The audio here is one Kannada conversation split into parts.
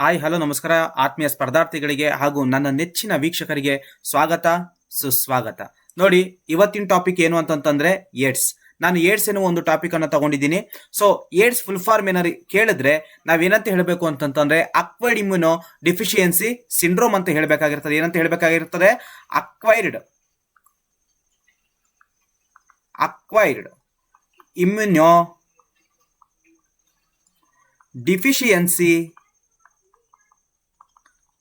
ಹಾಯ್, ಹಲೋ, ನಮಸ್ಕಾರ. ಆತ್ಮೀಯ ಸ್ಪರ್ಧಾರ್ಥಿಗಳಿಗೆ ಹಾಗೂ ನನ್ನ ನೆಚ್ಚಿನ ವೀಕ್ಷಕರಿಗೆ ಸ್ವಾಗತ, ಸುಸ್ವಾಗತ. ನೋಡಿ, ಇವತ್ತಿನ ಟಾಪಿಕ್ ಏನು ಅಂತಂತಂದ್ರೆ ಏಡ್ಸ್. ನಾನು ಏಡ್ಸ್ ಎನ್ನುವ ಒಂದು ಟಾಪಿಕ್ ಅನ್ನು ತಗೊಂಡಿದ್ದೀನಿ. ಸೊ ಏಡ್ಸ್ ಫುಲ್ ಫಾರ್ಮ್ ಏನಾರು ಕೇಳಿದ್ರೆ ನಾವೇನಂತ ಹೇಳಬೇಕು ಅಂತಂತಂದ್ರೆ ಅಕ್ವೈರ್ಡ್ ಇಮ್ಯುನೋ ಡಿಫಿಷಿಯನ್ಸಿ ಸಿಂಡ್ರೋಮ್ ಅಂತ ಹೇಳಬೇಕಾಗಿರ್ತದೆ. ಏನಂತ ಹೇಳಬೇಕಾಗಿರ್ತದೆ? Acquired. Acquired. Immunodeficiency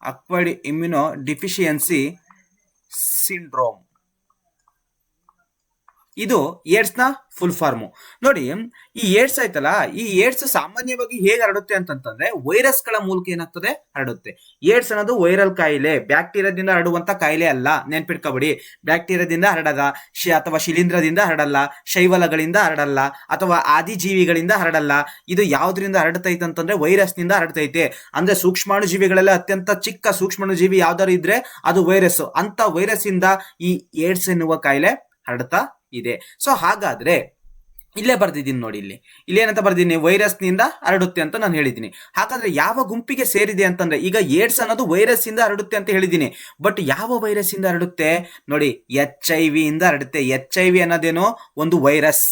acquired immunodeficiency syndrome ಇದು ಏಡ್ಸ್ನ ಫುಲ್ ಫಾರ್ಮು ನೋಡಿ, ಈ ಏಡ್ಸ್ ಆಯ್ತಲ್ಲ, ಈ ಏಡ್ಸ್ ಸಾಮಾನ್ಯವಾಗಿ ಹೇಗೆ ಹರಡುತ್ತೆ ಅಂತಂತಂದ್ರೆ ವೈರಸ್ಗಳ ಮೂಲಕ ಏನಾಗ್ತದೆ? ಹರಡುತ್ತೆ. ಏಡ್ಸ್ ಅನ್ನೋದು ವೈರಲ್ ಕಾಯಿಲೆ, ಬ್ಯಾಕ್ಟೀರಿಯಾದಿಂದ ಹರಡುವಂತ ಕಾಯಿಲೆ ಅಲ್ಲ. ನೆನ್ಪಿಟ್ಕೊಬಿಡಿ. ಬ್ಯಾಕ್ಟೀರಿಯಾದಿಂದ ಹರಡದ, ಶಿ ಅಥವಾ ಶಿಲೀಂಧ್ರದಿಂದ ಹರಡಲ್ಲ, ಶೈವಲಗಳಿಂದ ಹರಡಲ್ಲ, ಅಥವಾ ಆದಿಜೀವಿಗಳಿಂದ ಹರಡಲ್ಲ, ಇದು ಯಾವ್ದ್ರಿಂದ ಹರಡ್ತೈತೆ ಅಂತಂದ್ರೆ ವೈರಸ್ನಿಂದ ಹರಡ್ತೈತೆ. ಅಂದ್ರೆ ಸೂಕ್ಷ್ಮಾಣು ಜೀವಿಗಳೆಲ್ಲ ಅತ್ಯಂತ ಚಿಕ್ಕ ಸೂಕ್ಷ್ಮಾಣು ಜೀವಿ ಯಾವ್ದಾರು ಇದ್ರೆ ಅದು ವೈರಸ್ ಅಂತ ವೈರಸ್ ಇಂದ ಈ ಏಡ್ಸ್ ಎನ್ನುವ ಕಾಯಿಲೆ ಹರಡ್ತಾ ಇದೆ. ಸೊ ಹಾಗಾದ್ರೆ ಇಲ್ಲೇ ಬರ್ದಿದ್ದೀನಿ ನೋಡಿ ಇಲ್ಲಿ. ಇಲ್ಲಿ ಏನಂತ ಬರ್ದಿದ್ದೀನಿ? ವೈರಸ್ನಿಂದ ಹರಡುತ್ತೆ ಅಂತ ನಾನು ಹೇಳಿದ್ದೀನಿ. ಹಾಗಾದ್ರೆ ಯಾವ ಗುಂಪಿಗೆ ಸೇರಿದೆ ಅಂತಂದ್ರೆ, ಈಗ ಏಡ್ಸ್ ಅನ್ನೋದು ವೈರಸ್ ಇಂದ ಹರಡುತ್ತೆ ಅಂತ ಹೇಳಿದ್ದೀನಿ. ಬಟ್ ಯಾವ ವೈರಸ್ ಇಂದ ಹರಡುತ್ತೆ? ನೋಡಿ, ಎಚ್ ಐ ವಿ ಇಂದ ಹರಡುತ್ತೆ. ಎಚ್ ಐ ವಿ ಅನ್ನೋದೇನೋ ಒಂದು ವೈರಸ್.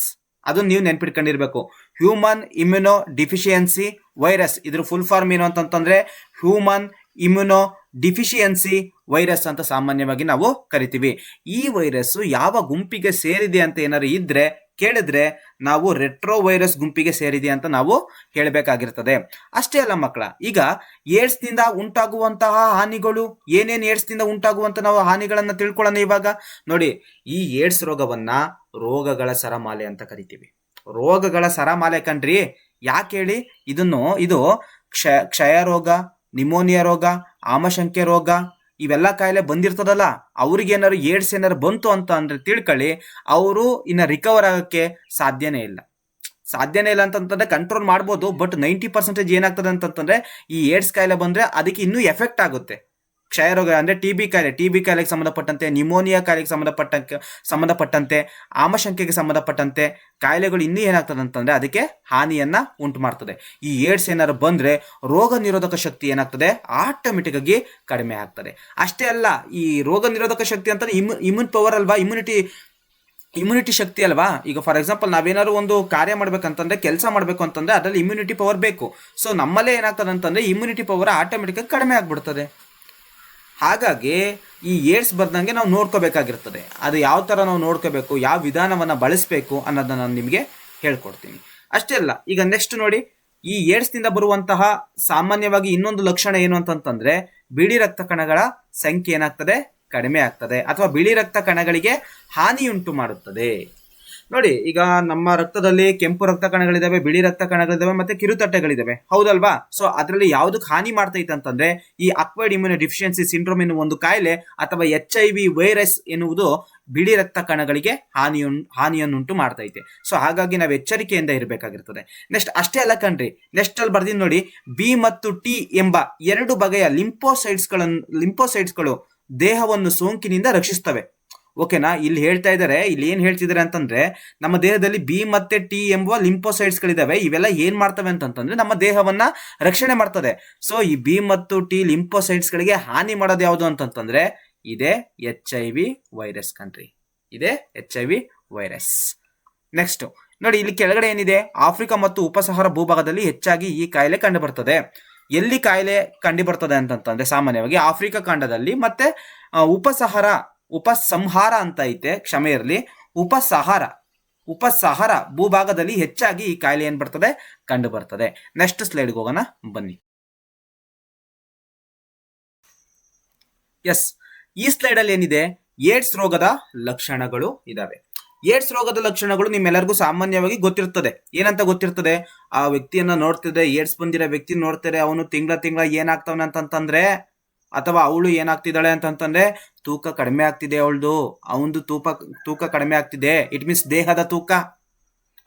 ಅದು ನೀವು ನೆನ್ಪಿಟ್ಕೊಂಡಿರ್ಬೇಕು. Human immunodeficiency virus. ಇದ್ರ ಫುಲ್ ಫಾರ್ಮ್ ಏನು ಅಂತಂತಂದ್ರೆ, ಹ್ಯೂಮನ್ ಇಮ್ಯುನೋ ಡಿಫಿಷಿಯನ್ಸಿ ವೈರಸ್ ಅಂತ ಸಾಮಾನ್ಯವಾಗಿ ನಾವು ಕರಿತೀವಿ. ಈ ವೈರಸ್ ಯಾವ ಗುಂಪಿಗೆ ಸೇರಿದೆ ಅಂತ ಏನಾದ್ರು ಇದ್ರೆ ಕೇಳಿದ್ರೆ ನಾವು ರೆಟ್ರೋ ವೈರಸ್ ಗುಂಪಿಗೆ ಸೇರಿದೆ ಅಂತ ನಾವು ಹೇಳಬೇಕಾಗಿರ್ತದೆ. ಅಷ್ಟೇ ಅಲ್ಲ ಮಕ್ಕಳ, ಈಗ ಏಡ್ಸ್ನಿಂದ ಉಂಟಾಗುವಂತಹ ಹಾನಿಗಳು, ಏನೇನು ಏಡ್ಸ್ನಿಂದ ಉಂಟಾಗುವಂತ ನಾವು ಹಾನಿಗಳನ್ನ ತಿಳ್ಕೊಳ್ಳೋಣ ಇವಾಗ? ನೋಡಿ, ಈ ಏಡ್ಸ್ ರೋಗವನ್ನ ರೋಗಗಳ ಸರಮಾಲೆ ಅಂತ ಕರಿತೀವಿ. ರೋಗಗಳ ಸರಮಾಲೆ ಕಣ್ರಿ, ಯಾಕೆ ಹೇಳಿ? ಇದನ್ನು, ಇದು ಕ್ಷಯ ಕ್ಷಯ ರೋಗ, ನಿಮೋನಿಯಾ ರೋಗ, ಆಮಶಂಕೆ ರೋಗ ಇವೆಲ್ಲ ಕಾಯಿಲೆ ಬಂದಿರ್ತದಲ್ಲ ಅವ್ರಿಗೆ ಏನಾದ್ರು ಏಡ್ಸ್ ಏನಾರು ಬಂತು ಅಂತ ಅಂದ್ರೆ ತಿಳ್ಕೊಳ್ಳಿ, ಅವರು ಇನ್ನ ರಿಕವರ್ ಆಗಕ್ಕೆ ಸಾಧ್ಯನೇ ಇಲ್ಲ. ಸಾಧ್ಯನೇ ಇಲ್ಲ ಅಂತಂತಂದ್ರೆ ಕಂಟ್ರೋಲ್ ಮಾಡ್ಬೋದು ಬಟ್ ನೈಂಟಿ ಪರ್ಸೆಂಟೇಜ್ ಏನಾಗ್ತದೆ ಅಂತಂದ್ರೆ ಈ ಏಡ್ಸ್ ಕಾಯಿಲೆ ಬಂದ್ರೆ ಅದಕ್ಕೆ ಇನ್ನೂ ಎಫೆಕ್ಟ್ ಆಗುತ್ತೆ. ಕ್ಷಯರೋಗ ಅಂದ್ರೆ ಟಿ ಬಿ ಕಾಯಿಲೆ. ಟಿ ಬಿ ಕಾಯಿಲೆಗೆ ಸಂಬಂಧಪಟ್ಟಂತೆ ನಿಮೋನಿಯಾ ಕಾಯಿಲೆಗೆ ಸಂಬಂಧಪಟ್ಟಂತೆ ಸಂಬಂಧಪಟ್ಟಂತೆ, ಆಮಶಂಕೆಗೆ ಸಂಬಂಧಪಟ್ಟಂತೆ ಕಾಯಿಲೆಗಳು ಇನ್ನೂ ಏನಾಗ್ತದೆ ಅಂತಂದ್ರೆ ಅದಕ್ಕೆ ಹಾನಿಯನ್ನ ಉಂಟು ಮಾಡ್ತದೆ ಈ ಏಡ್ಸ್ ಏನಾದ್ರು ಬಂದ್ರೆ ರೋಗ ನಿರೋಧಕ ಶಕ್ತಿ ಏನಾಗ್ತದೆ? ಆಟೋಮೆಟಿಕ್ ಆಗಿ ಕಡಿಮೆ ಆಗ್ತದೆ. ಅಷ್ಟೇ ಅಲ್ಲ, ಈ ರೋಗ ನಿರೋಧಕ ಶಕ್ತಿ ಅಂತ ಇಮ್ಯೂ ಇಮ್ಯೂನ್ ಪವರ್ ಅಲ್ವಾ? ಇಮ್ಯುನಿಟಿ ಇಮ್ಯುನಿಟಿ ಶಕ್ತಿ ಅಲ್ವಾ? ಈಗ ಫಾರ್ ಎಕ್ಸಾಂಪಲ್ ನಾವೇನಾದ್ರು ಒಂದು ಕಾರ್ಯ ಮಾಡ್ಬೇಕಂತಂದ್ರೆ, ಕೆಲಸ ಮಾಡಬೇಕು ಅಂತಂದ್ರೆ ಅದ್ರಲ್ಲಿ ಇಮ್ಯುನಿಟಿ ಪವರ್ ಬೇಕು. ಸೊ ನಮ್ಮಲ್ಲೇ ಏನಾಗ್ತದೆ ಅಂತಂದ್ರೆ ಇಮ್ಯುನಿಟಿ ಪವರ್ ಆಟೋಮೆಟಿಕ್ ಕಡಿಮೆ ಆಗ್ಬಿಡ್ತದೆ. ಹಾಗಾಗಿ ಈ ಏಡ್ಸ್ ಬರ್ದಂಗೆ ನಾವು ನೋಡ್ಕೋಬೇಕಾಗಿರ್ತದೆ. ಅದು ಯಾವ ಥರ ನಾವು ನೋಡ್ಕೋಬೇಕು, ಯಾವ ವಿಧಾನವನ್ನು ಬಳಸಬೇಕು ಅನ್ನೋದನ್ನ ನಾನು ನಿಮಗೆ ಹೇಳ್ಕೊಡ್ತೀನಿ. ಅಷ್ಟೇ ಅಲ್ಲ, ಈಗ ನೆಕ್ಸ್ಟ್ ನೋಡಿ, ಈ ಏಡ್ಸ್ನಿಂದ ಬರುವಂತಹ ಸಾಮಾನ್ಯವಾಗಿ ಇನ್ನೊಂದು ಲಕ್ಷಣ ಏನು ಅಂತಂತಂದ್ರೆ, ಬಿಳಿ ರಕ್ತ ಕಣಗಳ ಸಂಖ್ಯೆ ಏನಾಗ್ತದೆ? ಕಡಿಮೆ ಆಗ್ತದೆ. ಅಥವಾ ಬಿಳಿ ರಕ್ತ ಕಣಗಳಿಗೆ ಹಾನಿಯುಂಟು ಮಾಡುತ್ತದೆ. ನೋಡಿ, ಈಗ ನಮ್ಮ ರಕ್ತದಲ್ಲಿ ಕೆಂಪು ರಕ್ತ ಕಣಗಳಿದಾವೆ, ಬಿಳಿ ರಕ್ತ ಕಣಗಳಿದಾವೆ ಮತ್ತೆ ಕಿರುತಟ್ಟೆಗಳಿದಾವೆ. ಹೌದಲ್ವಾ? ಸೊ ಅದರಲ್ಲಿ ಯಾವ್ದಕ್ಕೆ ಹಾನಿ ಮಾಡ್ತೈತೆ ಅಂತಂದ್ರೆ, ಈ ಅಕ್ವೈಡ್ ಇಮ್ಯುನೋ ಡಿಫಿಷಿಯನ್ಸಿ ಸಿಂಡ್ರೋಮ್ ಎನ್ನುವ ಒಂದು ಕಾಯಿಲೆ ಅಥವಾ ಎಚ್ ಐ ವಿ ವೈರಸ್ ಎನ್ನುವುದು ಬಿಳಿ ರಕ್ತ ಕಣಗಳಿಗೆ ಹಾನಿಯು, ಹಾನಿಯನ್ನುಂಟು ಮಾಡ್ತೈತೆ. ಸೊ ಹಾಗಾಗಿ ನಾವು ಎಚ್ಚರಿಕೆಯಿಂದ ಇರಬೇಕಾಗಿರ್ತದೆ. ನೆಕ್ಸ್ಟ್ ಅಷ್ಟೇ ಅಲ್ಲ ಕಣ್ರಿ. ನೆಕ್ಸ್ಟ್ ಅಲ್ಲಿ ಬರ್ದಿದ್ದು ನೋಡಿ, ಬಿ ಮತ್ತು ಟಿ ಎಂಬ ಎರಡು ಬಗೆಯ ಲಿಂಪೋಸೈಡ್ಸ್ಗಳನ್ನು ಲಿಂಪೋಸೈಡ್ಸ್ಗಳು ದೇಹವನ್ನು ಸೋಂಕಿನಿಂದ ರಕ್ಷಿಸ್ತವೆ. ಓಕೆನಾ ಇಲ್ಲಿ ಹೇಳ್ತಾ ಇದ್ದಾರೆ ಇಲ್ಲಿ ಏನು ಹೇಳ್ತಿದ್ದಾರೆ ಅಂತಂದ್ರೆ, ನಮ್ಮ ದೇಹದಲ್ಲಿ ಬಿ ಮತ್ತೆ ಟಿ ಎಂಬುವ ಲಿಂಪೋಸೈಡ್ಸ್ ಗಳಿದಾವೆ ಇವೆಲ್ಲ ಏನ್ ಮಾಡ್ತವೆ ಅಂತಂತಂದ್ರೆ ನಮ್ಮ ದೇಹವನ್ನ ರಕ್ಷಣೆ ಮಾಡ್ತದೆ. ಸೊ ಈ ಬಿ ಮತ್ತು ಟಿ ಲಿಂಪೋಸೈಡ್ಸ್ ಗಳಿಗೆ ಹಾನಿ ಮಾಡೋದು ಯಾವುದು ಅಂತಂತಂದ್ರೆ, ಇದೇ ಎಚ್ ಐ ವಿ ವೈರಸ್ ಕಂಟ್ರಿ ಇದೆ H I V virus next ನೋಡಿ ಇಲ್ಲಿ ಕೆಳಗಡೆ ಏನಿದೆ, ಆಫ್ರಿಕಾ ಮತ್ತು ಉಪಸಹಾರ ಭೂಭಾಗದಲ್ಲಿ ಹೆಚ್ಚಾಗಿ ಈ ಕಾಯಿಲೆ ಕಂಡು ಬರ್ತದೆ ಎಲ್ಲಿ ಕಾಯಿಲೆ ಕಂಡು ಬರ್ತದೆ ಅಂತಂತಂದ್ರೆ ಸಾಮಾನ್ಯವಾಗಿ ಆಫ್ರಿಕಾ ಖಂಡದಲ್ಲಿ ಮತ್ತೆ ಉಪಸಹಾರ ಉಪಸಂಹಾರ ಅಂತ ಐತೆ, ಕ್ಷಮೆ ಇರಲಿ. ಉಪಸಹಾರ. ಉಪಸಹಾರ ಭೂಭಾಗದಲ್ಲಿ ಹೆಚ್ಚಾಗಿ ಈ ಕಾಯಿಲೆ ಏನ್ ಬರ್ತದೆ? ಕಂಡು ಬರ್ತದೆ. ನೆಕ್ಸ್ಟ್ ಸ್ಲೈಡ್ಗೆ ಹೋಗೋಣ. ಬನ್ನಿ. ಎಸ್ ಈ ಸ್ಲೈಡ್ ಅಲ್ಲಿ ಏನಿದೆ? ಏಡ್ಸ್ ರೋಗದ ಲಕ್ಷಣಗಳು ಇದಾವೆ. ಏಡ್ಸ್ ರೋಗದ ಲಕ್ಷಣಗಳು ನಿಮ್ಮೆಲ್ಲರಿಗೂ ಸಾಮಾನ್ಯವಾಗಿ ಗೊತ್ತಿರ್ತದೆ. ಏನಂತ ಗೊತ್ತಿರ್ತದೆ? ಆ ವ್ಯಕ್ತಿಯನ್ನ ನೋಡ್ತಿದ್ರೆ, ಏಡ್ಸ್ ಬಂದಿರೋ ವ್ಯಕ್ತಿ ನೋಡ್ತಾರೆ ಅವನು ತಿಂಗಳ ತಿಂಗಳ ಏನಾಗ್ತವನ ಅಂತಂತಂದ್ರೆ ಅಥವಾ ಅವಳು ಏನಾಗ್ತಿದ್ದಾಳೆ ಅಂತಂತಂದ್ರೆ ತೂಕ ಕಡಿಮೆ ಆಗ್ತಿದೆ ಅವಳದು ಅವನದು ತೂಪ, ತೂಕ ಕಡಿಮೆ ಆಗ್ತಿದೆ. ಇಟ್ ಮೀನ್ಸ್ ದೇಹದ ತೂಕ.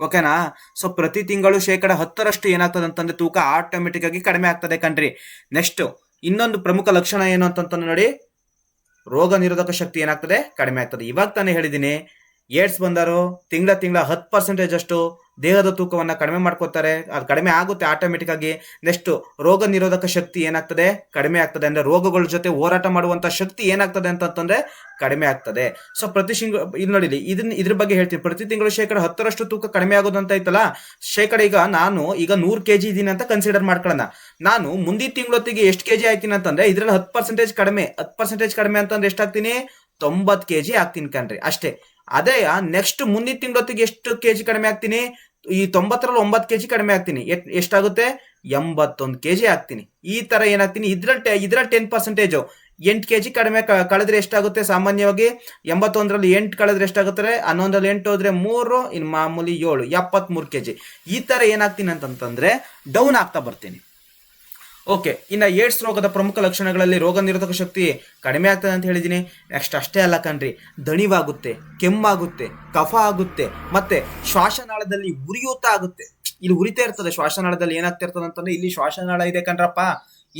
ಓಕೆನಾ ಸೊ ಪ್ರತಿ ತಿಂಗಳು ಶೇಕಡ ಹತ್ತರಷ್ಟು ಏನಾಗ್ತದೆ ಅಂತಂದ್ರೆ ತೂಕ ಆಟೋಮೆಟಿಕ್ ಆಗಿ ಕಡಿಮೆ ಆಗ್ತದೆ ಕಣ್ರಿ. ನೆಕ್ಸ್ಟ್ ಇನ್ನೊಂದು ಪ್ರಮುಖ ಲಕ್ಷಣ ಏನು ಅಂತಂತಂದ್ರೆ ನೋಡಿ, ರೋಗ ನಿರೋಧಕ ಶಕ್ತಿ ಏನಾಗ್ತದೆ? ಕಡಿಮೆ ಆಗ್ತದೆ. ಇವಾಗ ತಾನೇ ಹೇಳಿದ್ದೀನಿ, ಏಡ್ಸ್ ಬಂದರು, ತಿಂಗಳ ತಿಂಗಳ ಹತ್ತು ಪರ್ಸೆಂಟೇಜ್ ಅಷ್ಟು ದೇಹದ ತೂಕವನ್ನು ಕಡಿಮೆ ಮಾಡ್ಕೋತಾರೆ. ಅದು ಕಡಿಮೆ ಆಗುತ್ತೆ ಆಟೋಮೆಟಿಕ್ ಆಗಿ. ನೆಕ್ಸ್ಟ್ ರೋಗ ನಿರೋಧಕ ಶಕ್ತಿ ಏನಾಗ್ತದೆ? ಕಡಿಮೆ ಆಗ್ತದೆ. ಅಂದ್ರೆ ರೋಗಗಳ ಜೊತೆ ಹೋರಾಟ ಮಾಡುವಂತ ಶಕ್ತಿ ಏನಾಗ್ತದೆ ಅಂತಂದ್ರೆ ಕಡಿಮೆ ಆಗ್ತದೆ. ಸೊ ಪ್ರತಿ ತಿಂಗಳು, ಇದು ನೋಡಿ ಇದನ್ನ ಇದ್ರ ಬಗ್ಗೆ ಹೇಳ್ತೀನಿ. ಪ್ರತಿ ತಿಂಗಳು ಶೇಕಡ ಹತ್ತರಷ್ಟು ತೂಕ ಕಡಿಮೆ ಆಗೋದಂತ ಐತಲ್ಲ ಶೇಕಡ ಈಗ ನಾನು ಈಗ ನೂರ್ ಕೆಜಿ ಇದೀನಿ ಅಂತ ಕನ್ಸಿಡರ್ ಮಾಡ್ಕೊಳ್ಳೋಣ. ನಾನು ಮುಂದಿನ ತಿಂಗಳೊತ್ತಿಗೆ ಎಷ್ಟು ಕೆಜಿ ಆಯ್ತೀನಿ ಅಂತಂದ್ರೆ, ಇದ್ರಲ್ಲಿ ಹತ್ತು ಪರ್ಸೆಂಟೇಜ್ ಕಡಿಮೆ, ಹತ್ತು ಪರ್ಸೆಂಟೇಜ್ ಕಡಿಮೆ ಅಂತಂದ್ರೆ ಎಷ್ಟಾಗ್ತೀನಿ ತೊಂಬತ್ ಕೆಜಿ ಆಗ್ತೀನಿ ಕಣ್ರಿ. ಅಷ್ಟೇ. ಅದೇ ನೆಕ್ಸ್ಟ್ ಮುಂದಿನ ತಿಂಗಳೊತ್ತಿಗೆ ಎಷ್ಟು ಕೆಜಿ ಕಡಿಮೆ ಆಗ್ತೀನಿ ಈ ತೊಂಬತ್ತರಲ್ಲಿ ಒಂಬತ್ತು ಕೆಜಿ ಕಡಿಮೆ ಆಗ್ತೀನಿ. ಎಷ್ಟಾಗುತ್ತೆ? ಎಂಬತ್ತೊಂದು ಕೆಜಿ ಆಗ್ತೀನಿ. ಈ ತರ ಏನಾಗ್ತೀನಿ? ಇದ್ರ ಇದ್ರ ಟೆನ್ ಪರ್ಸೆಂಟೇಜು. ಎಂಟು ಕೆಜಿ ಕಡಿಮೆ ಕಳೆದ್ರೆ ಎಷ್ಟಾಗುತ್ತೆ ಸಾಮಾನ್ಯವಾಗಿ? ಎಂಬತ್ತೊಂದರಲ್ಲಿ ಎಂಟು ಕಳೆದ್ರೆ ಎಷ್ಟಾಗುತ್ತೆ ಹನ್ನೊಂದರಲ್ಲಿ ಎಂಟು ಹೋದ್ರೆ ಮೂರು ಇನ್ನು ಮಾಮೂಲಿ ಏಳು, ಎಪ್ಪತ್ಮೂರು ಕೆಜಿ. ಈ ತರ ಏನಾಗ್ತೀನಿ ಅಂತಂತಂದ್ರೆ, ಡೌನ್ ಆಗ್ತಾ ಬರ್ತೀನಿ. ಓಕೆ ಇನ್ನು ಏಡ್ಸ್ ರೋಗದ ಪ್ರಮುಖ ಲಕ್ಷಣಗಳಲ್ಲಿ ರೋಗ ನಿರೋಧಕ ಶಕ್ತಿ ಕಡಿಮೆ ಆಗ್ತದೆ ಅಂತ ಹೇಳಿದ್ದೀನಿ ನೆಕ್ಸ್ಟ್ ಅಷ್ಟೇ ಅಲ್ಲ ಕಣ್ರಿ, ದಣಿವಾಗುತ್ತೆ, ಕೆಮ್ಮಾಗುತ್ತೆ, ಕಫ ಆಗುತ್ತೆ, ಮತ್ತೆ ಶ್ವಾಸನಾಳದಲ್ಲಿ ಉರಿಯೂತ ಆಗುತ್ತೆ. ಇಲ್ಲಿ ಉರಿತಾ ಇರ್ತದೆ, ಶ್ವಾಸನಾಳದಲ್ಲಿ ಏನಾಗ್ತಿರ್ತದೆ ಅಂತಂದ್ರೆ ಇಲ್ಲಿ ಶ್ವಾಸನಾಳ ಇದೆ ಕಣ್ರಪ್ಪ.